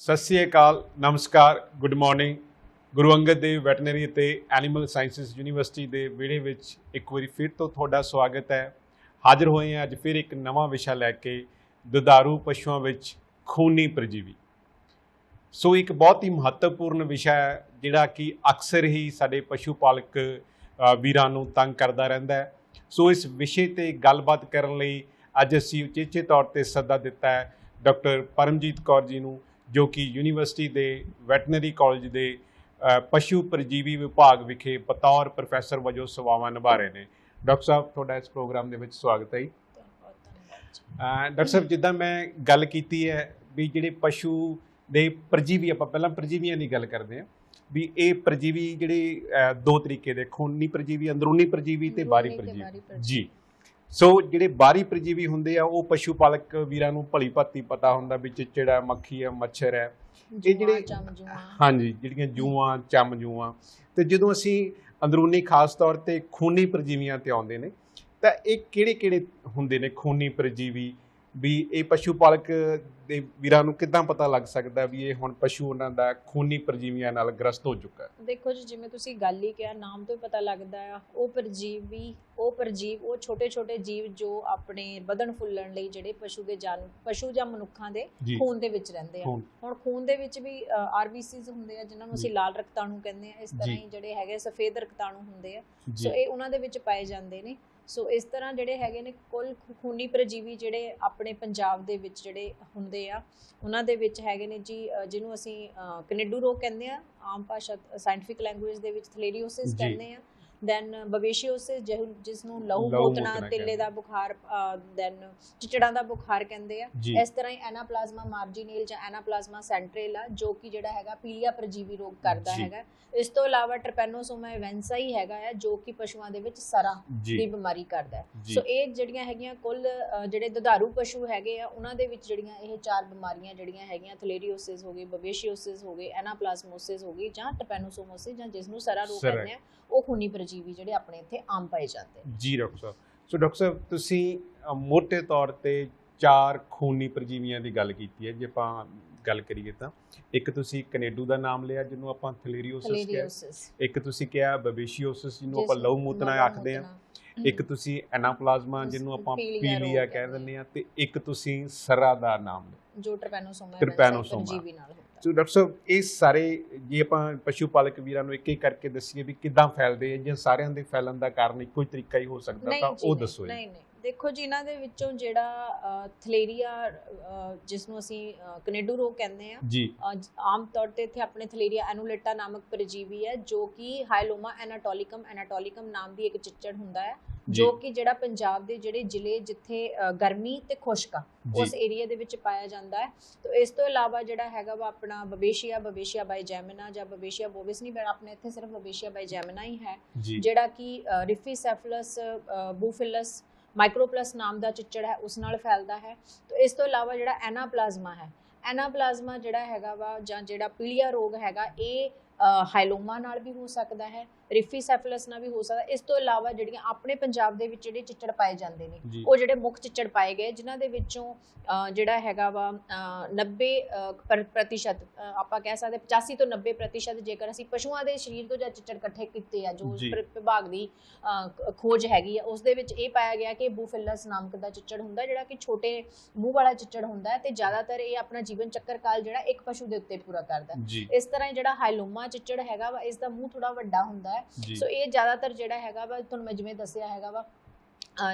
ਸਤਿ ਸ੍ਰੀ ਅਕਾਲ, ਨਮਸਕਾਰ, good morning. Guru Angad Dev veterinary ਅਤੇ ਐਨੀਮਲ ਸਾਇੰਸਸ ਯੂਨੀਵਰਸਿਟੀ ਦੇ ਵਿਹੜੇ ਵਿੱਚ ਇੱਕ ਵਾਰੀ ਫਿਰ ਤੋਂ ਤੁਹਾਡਾ ਸਵਾਗਤ ਹੈ। ਹਾਜ਼ਰ ਹੋਏ ਹਾਂ ਅੱਜ ਫਿਰ ਇੱਕ ਨਵਾਂ ਵਿਸ਼ਾ ਲੈ ਕੇ, ਦੁਧਾਰੂ ਪਸ਼ੂਆਂ ਵਿੱਚ ਖੂਨੀ ਪ੍ਰਜੀਵੀ। ਸੋ ਇੱਕ ਬਹੁਤ ਹੀ ਮਹੱਤਵਪੂਰਨ ਵਿਸ਼ਾ ਹੈ, ਜਿਹੜਾ ਕਿ ਅਕਸਰ ਹੀ ਸਾਡੇ ਪਸ਼ੂ ਪਾਲਕ ਵੀਰਾਂ ਨੂੰ ਤੰਗ ਕਰਦਾ ਰਹਿੰਦਾ ਹੈ। ਸੋ ਇਸ ਵਿਸ਼ੇ ਤੇ ਗੱਲਬਾਤ ਕਰਨ ਲਈ ਅੱਜ ਅਸੀਂ ਉਚੇਚੇ ਤੌਰ ਤੇ ਸੱਦਾ ਦਿੱਤਾ ਹੈ, ਡਾਕਟਰ ਪਰਮਜੀਤ ਕੌਰ ਜੀ ਨੂੰ। ਜੋ ਕਿ ਯੂਨੀਵਰਸਿਟੀ ਦੇ ਵੈਟਰਨਰੀ ਕਾਲਜ ਦੇ ਪਸ਼ੂ ਪਰਜੀਵੀ ਵਿਭਾਗ ਵਿਖੇ ਬਤੌਰ ਪ੍ਰੋਫੈਸਰ ਵਜੋਂ ਸੇਵਾਵਾਂ ਨਿਭਾ ਰਹੇ ਨੇ। ਡਾਕਟਰ ਸਾਹਿਬ ਤੁਹਾਡਾ ਇਸ ਪ੍ਰੋਗਰਾਮ ਦੇ ਵਿੱਚ ਸਵਾਗਤ ਹੈ ਜੀ। ਡਾਕਟਰ ਸਾਹਿਬ ਜਿੱਦਾਂ ਮੈਂ ਗੱਲ ਕੀਤੀ ਹੈ ਵੀ ਜਿਹੜੇ ਪਸ਼ੂ ਦੇ ਪਰਜੀਵੀ ਆਪਾਂ ਪਹਿਲਾਂ ਪਰਜੀਵੀਆਂ ਦੀ ਗੱਲ ਕਰਦੇ ਹਾਂ ਵੀ ਇਹ ਪਰਜੀਵੀ ਜਿਹੜੇ ਦੋ ਤਰੀਕੇ ਦੇ ਖੂਨੀ ਪਰਜੀਵੀ ਅੰਦਰੂਨੀ ਪਰਜੀਵੀ ਤੇ ਬਾਹਰੀ ਪਰਜੀਵੀ। ਜੀ। ਸੋ ਜਿਹੜੇ ਬਾਹਰੀ ਪਰਜੀਵੀ ਹੁੰਦੇ ਆ ਉਹ ਪਸ਼ੂ ਪਾਲਕ ਵੀਰਾਂ ਨੂੰ ਭਲੀ ਭਾਤੀ ਪਤਾ ਹੁੰਦਾ ਵੀ ਚਿੱਚੜ ਮੱਖੀ ਹੈ ਮੱਛਰ ਹੈ। ਇਹ ਜਿਹੜੇ- ਹਾਂਜੀ ਜਿਹੜੀਆਂ ਜੂਆਂ ਚਮ ਜੂਆਂ। ਤੇ ਜਦੋਂ ਅਸੀਂ ਅੰਦਰੂਨੀ ਖਾਸ ਤੌਰ ਤੇ ਖੂਨੀ ਪਰਜੀਵੀਆਂ ਤੇ ਆਉਂਦੇ ਨੇ ਤਾਂ ਇਹ ਕਿਹੜੇ ਕਿਹੜੇ ਹੁੰਦੇ ਨੇ ਖੂਨੀ ਪਰਜੀਵੀ? ਵੀ ਇਹ ਪਸ਼ੂ ਪਾਲਕ ਦੇ ਵੀਰਾਂ ਨੂੰ ਕਿੱਦਾਂ ਪਤਾ ਲੱਗ ਸਕਦਾ ਵੀ ਇਹ ਹੁਣ ਪਸ਼ੂ ਉਹਨਾਂ ਦਾ ਖੂਨੀ ਪਰਜੀਵੀਆਂ ਨਾਲ ਗ੍ਰਸਤ ਹੋ ਚੁੱਕਾ ਹੈ ਦੇਖੋ ਜੀ ਜਿਵੇਂ ਤੁਸੀਂ ਗੱਲ ਹੀ ਕਿਹਾ ਨਾਮ ਤੋਂ ਹੀ ਪਤਾ ਲੱਗਦਾ ਆ ਉਹ ਪਰਜੀਵੀ ਉਹ ਪਰਜੀਵ ਉਹ ਛੋਟੇ-ਛੋਟੇ ਜੀਵ ਜੋ ਆਪਣੇ ਵਧਣ ਫੁੱਲਣ ਲਈ ਜਿਹੜੇ ਪਸ਼ੂ ਦੇ ਜਾਨ ਪਸ਼ੂ ਜਾਂ ਮਨੁੱਖਾਂ ਦੇ ਖੂਨ ਦੇ ਵਿੱਚ ਰਹਿੰਦੇ ਆ। ਹੁਣ ਖੂਨ ਦੇ ਵਿੱਚ ਵੀ ਆਰਬੀਸੀਜ਼ ਹੁੰਦੇ ਆ ਜਿਨ੍ਹਾਂ ਨੂੰ ਅਸੀਂ। ਲਾਲ ਰਕਤਾਣੂ ਕਹਿੰਦੇ ਆ ਇਸ ਤਰ੍ਹਾਂ। ਹੀ ਜਿਹੜੇ ਹੈਗੇ ਸਫੇਦ ਰਕਤਾਣੂ ਹੁੰਦੇ ਆ ਸੋ ਇਹ ਉਹਨਾਂ ਦੇ ਵਿੱਚ ਪਾਏ ਜਾਂਦੇ ਨੇ ਸੋ ਇਸ ਤਰ੍ਹਾਂ ਜਿਹੜੇ ਹੈਗੇ ਨੇ ਕੁੱਲ ਖੂਨੀ ਪ੍ਰਜੀਵੀ ਜਿਹੜੇ ਆਪਣੇ ਪੰਜਾਬ ਦੇ ਵਿੱਚ ਜਿਹੜੇ ਹੁੰਦੇ ਆ ਉਹਨਾਂ ਦੇ ਵਿੱਚ ਹੈਗੇ ਨੇ ਜੀ ਜਿਹਨੂੰ ਅਸੀਂ ਕਨੇਡੂ ਰੋਗ ਕਹਿੰਦੇ ਆ ਆਮ ਭਾਸ਼ਾ ਸਾਇੰਟੀਫਿਕ ਲੈਂਗੁਏਜ ਦੇ ਵਿੱਚ ਥਲੇਰੀਓਸਿਸ। ਕਹਿੰਦੇ ਆ ਦੈਨ ਬਵੇਸ਼ੀਓਸਿਸ ਜਿਸ ਨੂੰ ਲਹੂ ਮੋਤਨਾ ਤਿੱਲੇ। ਦਾ ਬੁਖਾਰ ਦੈਨ ਚਿਚੜਾਂ ਦਾ ਬੁਖਾਰ ਕਹਿੰਦੇ ਆ ਇਸ ਤਰ੍ਹਾਂ ਹੀ ਐਨਾਪਲਾਜ਼ਮਾ ਮਾਰਜੀਨੇਲ ਜਾਂ ਐਨਾਪਲਾਜ਼ਮਾ ਸੈਂਟਰੇਲ ਆ ਜੋ ਕਿ ਜਿਹੜਾ ਹੈਗਾ ਪੀਲੀਆ ਪ੍ਰਜੀਵੀ ਰੋਗ ਕਰਦਾ। ਹੈਗਾ ਇਸ ਤੋਂ ਇਲਾਵਾ ਟ੍ਰਿਪੈਨੋਸੋਮਾ ਇਵੈਂਸਾ ਹੀ ਹੈਗਾ ਆ ਜੋ ਕਿ ਪਸ਼ੂਆਂ ਦੇ ਵਿੱਚ ਸਰਾ ਦੀ ਬਿਮਾਰੀ ਕਰਦਾ ਸੋ ਇਹ ਜਿਹੜੀਆਂ ਹੈਗੀਆਂ ਕੁੱਲ ਜਿਹੜੇ ਦੁਧਾਰੂ ਪਸ਼ੂ ਹੈਗੇ ਆ ਉਹਨਾਂ ਦੇ ਵਿੱਚ ਜਿਹੜੀਆਂ ਇਹ ਚਾਰ ਬਿਮਾਰੀਆਂ ਜਿਹੜੀਆਂ ਹੈਗੀਆਂ ਥਲੇਰੀਓਸਿਸ ਹੋ ਗਈ ਬਵੇਸ਼ੀਓਸਿਸ ਹੋ ਗਈ ਐਨਾਪਲਾਜ਼ਮੋਸਿਸ ਹੋ ਗਈ ਜਾਂ ਟ੍ਰਿਪੈਨੋਸੋਮੋਸਿਸ ਜਾਂ ਜਿਸ ਨੂੰ ਸਰਾ ਰੋਗ। ਕਹਿੰਦੇ ਆ ਉਹ ਖੂਨੀ ਪ੍ਰਜੀਵੀ ਜਿਹੜੇ ਆਪਣੇ ਇੱਥੇ ਆਮ ਪਾਏ ਜਾਂਦੇ ਨੇ। ਜੀ ਡਾਕਟਰ ਸਾਹਿਬ ਸੋ ਡਾਕਟਰ ਸਾਹਿਬ ਤੁਸੀਂ ਮੋਟੇ ਤੌਰ ਤੇ ਚਾਰ ਖੂਨੀ ਪਰਜੀਵੀਆਂ ਦੀ ਗੱਲ ਕੀਤੀ ਹੈ ਜੇ ਆਪਾਂ ਗੱਲ ਕਰੀਏ ਤਾਂ। ਇੱਕ ਤੁਸੀਂ ਕਨੇਡੂ ਦਾ ਨਾਮ ਲਿਆ ਜਿਹਨੂੰ ਆਪਾਂ ਥਲੇਰੀਓਸਿਸ ਕਹਿੰਦੇ ਇੱਕ ਤੁਸੀਂ ਕਿਹਾ ਬਬੇਸ਼ੀਓਸਿਸ ਜਿਹਨੂੰ ਆਪਾਂ ਲਹੂ ਮੂਤਨਾ ਆਖਦੇ ਆ ਇੱਕ ਤੁਸੀਂ ਐਨਾਪਲਾਜ਼ਮਾ ਜਿਹਨੂੰ ਆਪਾਂ ਪੀਲੀਆ ਕਹਿ ਦਿੰਦੇ ਆ ਤੇ ਇੱਕ ਤੁਸੀਂ ਸਰਾ ਦਾ ਨਾਮ ਲਿਆ। ਜੋ ਟ੍ਰਿਪੈਨੋਸੋਮਾ Trypanosoma। ਪ੍ਰਜੀਵੀ ਨਾਲ। ਹੁੰਦਾ ਸੋ ਡਾਕਟਰ ਸਾਹਿਬ ਇਹ ਸਾਰੇ ਜੇ ਆਪਾਂ ਪਸ਼ੂ ਪਾਲਕ ਵੀਰਾਂ ਨੂੰ ਇੱਕ ਇੱਕ ਕਰਕੇ ਦੱਸੀਏ ਵੀ ਕਿੱਦਾਂ ਫੈਲਦੇ ਆ ਜਾਂ ਸਾਰਿਆਂ ਦੇ ਫੈਲਣ ਦਾ ਕਾਰਨ ਇੱਕੋ ਹੀ ਤਰੀਕਾ ਹੀ ਹੋ ਸਕਦਾ ਤਾਂ ਉਹ ਦੱਸੋ ਜੀ। ਨਹੀਂ ਨਹੀਂ। ਦੇਖੋ ਜੀ ਇਹਨਾਂ ਦੇ ਵਿੱਚੋਂ ਜਿਹੜਾ ਥਲੇਰੀਆ ਜਿਸ ਨੂੰ ਅਸੀਂ ਕਨੇਡੂ ਰੋਗ ਕਹਿੰਦੇ ਆ ਆਮ ਤੌਰ ਤੇ ਇੱਥੇ ਆਪਣੇ ਥਲੇਰੀਆ ਐਨੂਲੇਟਾ ਨਾਮਕ ਪਰਜੀਵੀ ਹੈ ਜੋ ਕਿ ਹਾਈਲੋਮਾ ਐਨਾਟੋਲਿਕਮ ਐਨਾਟੋਲਿਕਮ ਨਾਮ ਦੀ ਇੱਕ ਚਿੱਚੜ ਹੁੰਦਾ ਹੈ ਜੀ। ਕਿ ਜਿਹੜਾ ਪੰਜਾਬ ਦੇ ਜਿਹੜੇ ਜ਼ਿਲ੍ਹੇ ਜਿੱਥੇ ਗਰਮੀ ਤੇ ਖੁਸ਼ਕ ਉਸ ਏਰੀਆ ਦੇ ਵਿੱਚ ਪਾਇਆ ਜਾਂਦਾ ਹੈ। ਤੋਂ ਇਸ ਤੋਂ ਇਲਾਵਾ ਜਿਹੜਾ ਹੈਗਾ ਵਾ ਆਪਣਾ ਬਵੇਸ਼ੀਆ ਬਵੇਸ਼ੀਆ ਬਾਈ ਜੈਮਿਨਾ ਜਾਂ ਬਵੇਸ਼ੀਆ ਬੋਵਿਸ ਨਹੀਂ ਪਰ ਆਪਣੇ ਇੱਥੇ ਸਿਰਫ ਬਵੇਸ਼ੀਆ ਬਾਈ ਜੈਮਿਨਾ ਹੀ ਹੈ ਜਿਹੜਾ ਕਿ ਰਿਫੀਸੈਫਲਸ ਬੂਫਿਲਸ ਮਾਈਕਰੋਪਲਸ ਨਾਮ ਦਾ ਚਿੱਚੜ ਹੈ, ਉਸ ਨਾਲ ਫੈਲਦਾ ਹੈ। ਤੋਂ ਇਸ ਤੋਂ ਇਲਾਵਾ ਜਿਹੜਾ ਐਨਾਪਲਾਜ਼ਮਾ ਹੈ, ਐਨਾਪਲਾਜ਼ਮਾ ਜਿਹੜਾ ਹੈਗਾ ਵਾ ਜਾਂ ਜਿਹੜਾ ਪੀਲੀਆ ਰੋਗ ਹੈਗਾ, ਇਹ ਹਾਈਲੋਮਾ ਨਾਲ ਵੀ ਹੋ ਸਕਦਾ ਹੈ। ਰਿਫੀਸੈਫਲਸ ਨਾਲ ਵੀ ਹੋ ਸਕਦਾ। ਇਸ ਤੋਂ ਇਲਾਵਾ ਜਿਹੜੀਆਂ ਆਪਣੇ ਪੰਜਾਬ ਦੇ ਵਿੱਚ ਜਿਹੜੇ ਚਿੱਚੜ ਪਾਏ ਜਾਂਦੇ ਨੇ ਉਹ ਜਿਹੜੇ ਮੁੱਖ ਚਿੱਚੜ ਪਾਏ ਗਏ ਜਿਨ੍ਹਾਂ ਦੇ ਵਿੱਚੋਂ ਜਿਹੜਾ ਹੈਗਾ ਵਾ ਅ, 90 ਅ, ਪਰ- ਪ੍ਰਤੀਸ਼ਤ ਆਪਾਂ ਕਹਿ ਸਕਦੇ 85 ਤੋਂ 90 ਪ੍ਰਤੀਸ਼ਤ ਜੇਕਰ ਅਸੀਂ ਪਸ਼ੂਆਂ ਦੇ ਸਰੀਰ ਤੋਂ ਜਾਂ ਚਿੱਚੜ ਇਕੱਠੇ ਕੀਤੇ ਆ ਜੋ ਵਿਭਾਗ ਦੀ ਖੋਜ ਹੈਗੀ ਆ ਉਸ ਦੇ ਵਿੱਚ ਇਹ ਪਾਇਆ ਗਿਆ ਕਿ ਬੂਫਿਲਸ ਨਾਮਕ ਦਾ ਚਿੱਚੜ ਹੁੰਦਾ ਜਿਹੜਾ ਕਿ ਛੋਟੇ ਮੂੰਹ ਵਾਲਾ ਚਿੱਚੜ ਹੁੰਦਾ ਤੇ ਜ਼ਿਆਦਾਤਰ ਇਹ ਆਪਣਾ ਜੀਵਨ ਚੱਕਰ ਕਾਲ ਜਿਹੜਾ ਇੱਕ ਪਸ਼ੂ ਦੇ ਉੱਤੇ ਪੂਰਾ ਕਰਦਾ ਇਸ ਤਰ੍ਹਾਂ ਜਿਹੜਾ ਹਾਈਲੋਮਾ ਚਿੱਚੜ ਹੈਗਾ ਵਾ ਇਸ ਦਾ ਮੂੰਹ ਥੋੜਾ ਵੱਡਾ ਹੁੰਦਾ ਹੈ। ਸੋ ਇਹ ਜ਼ਿਆਦਾਤਰ ਜਿਹੜਾ ਹੈਗਾ ਵਾ ਤੁਹਾਨੂੰ ਮੈਂ ਜਿਵੇਂ ਦੱਸਿਆ ਹੈਗਾ ਵਾ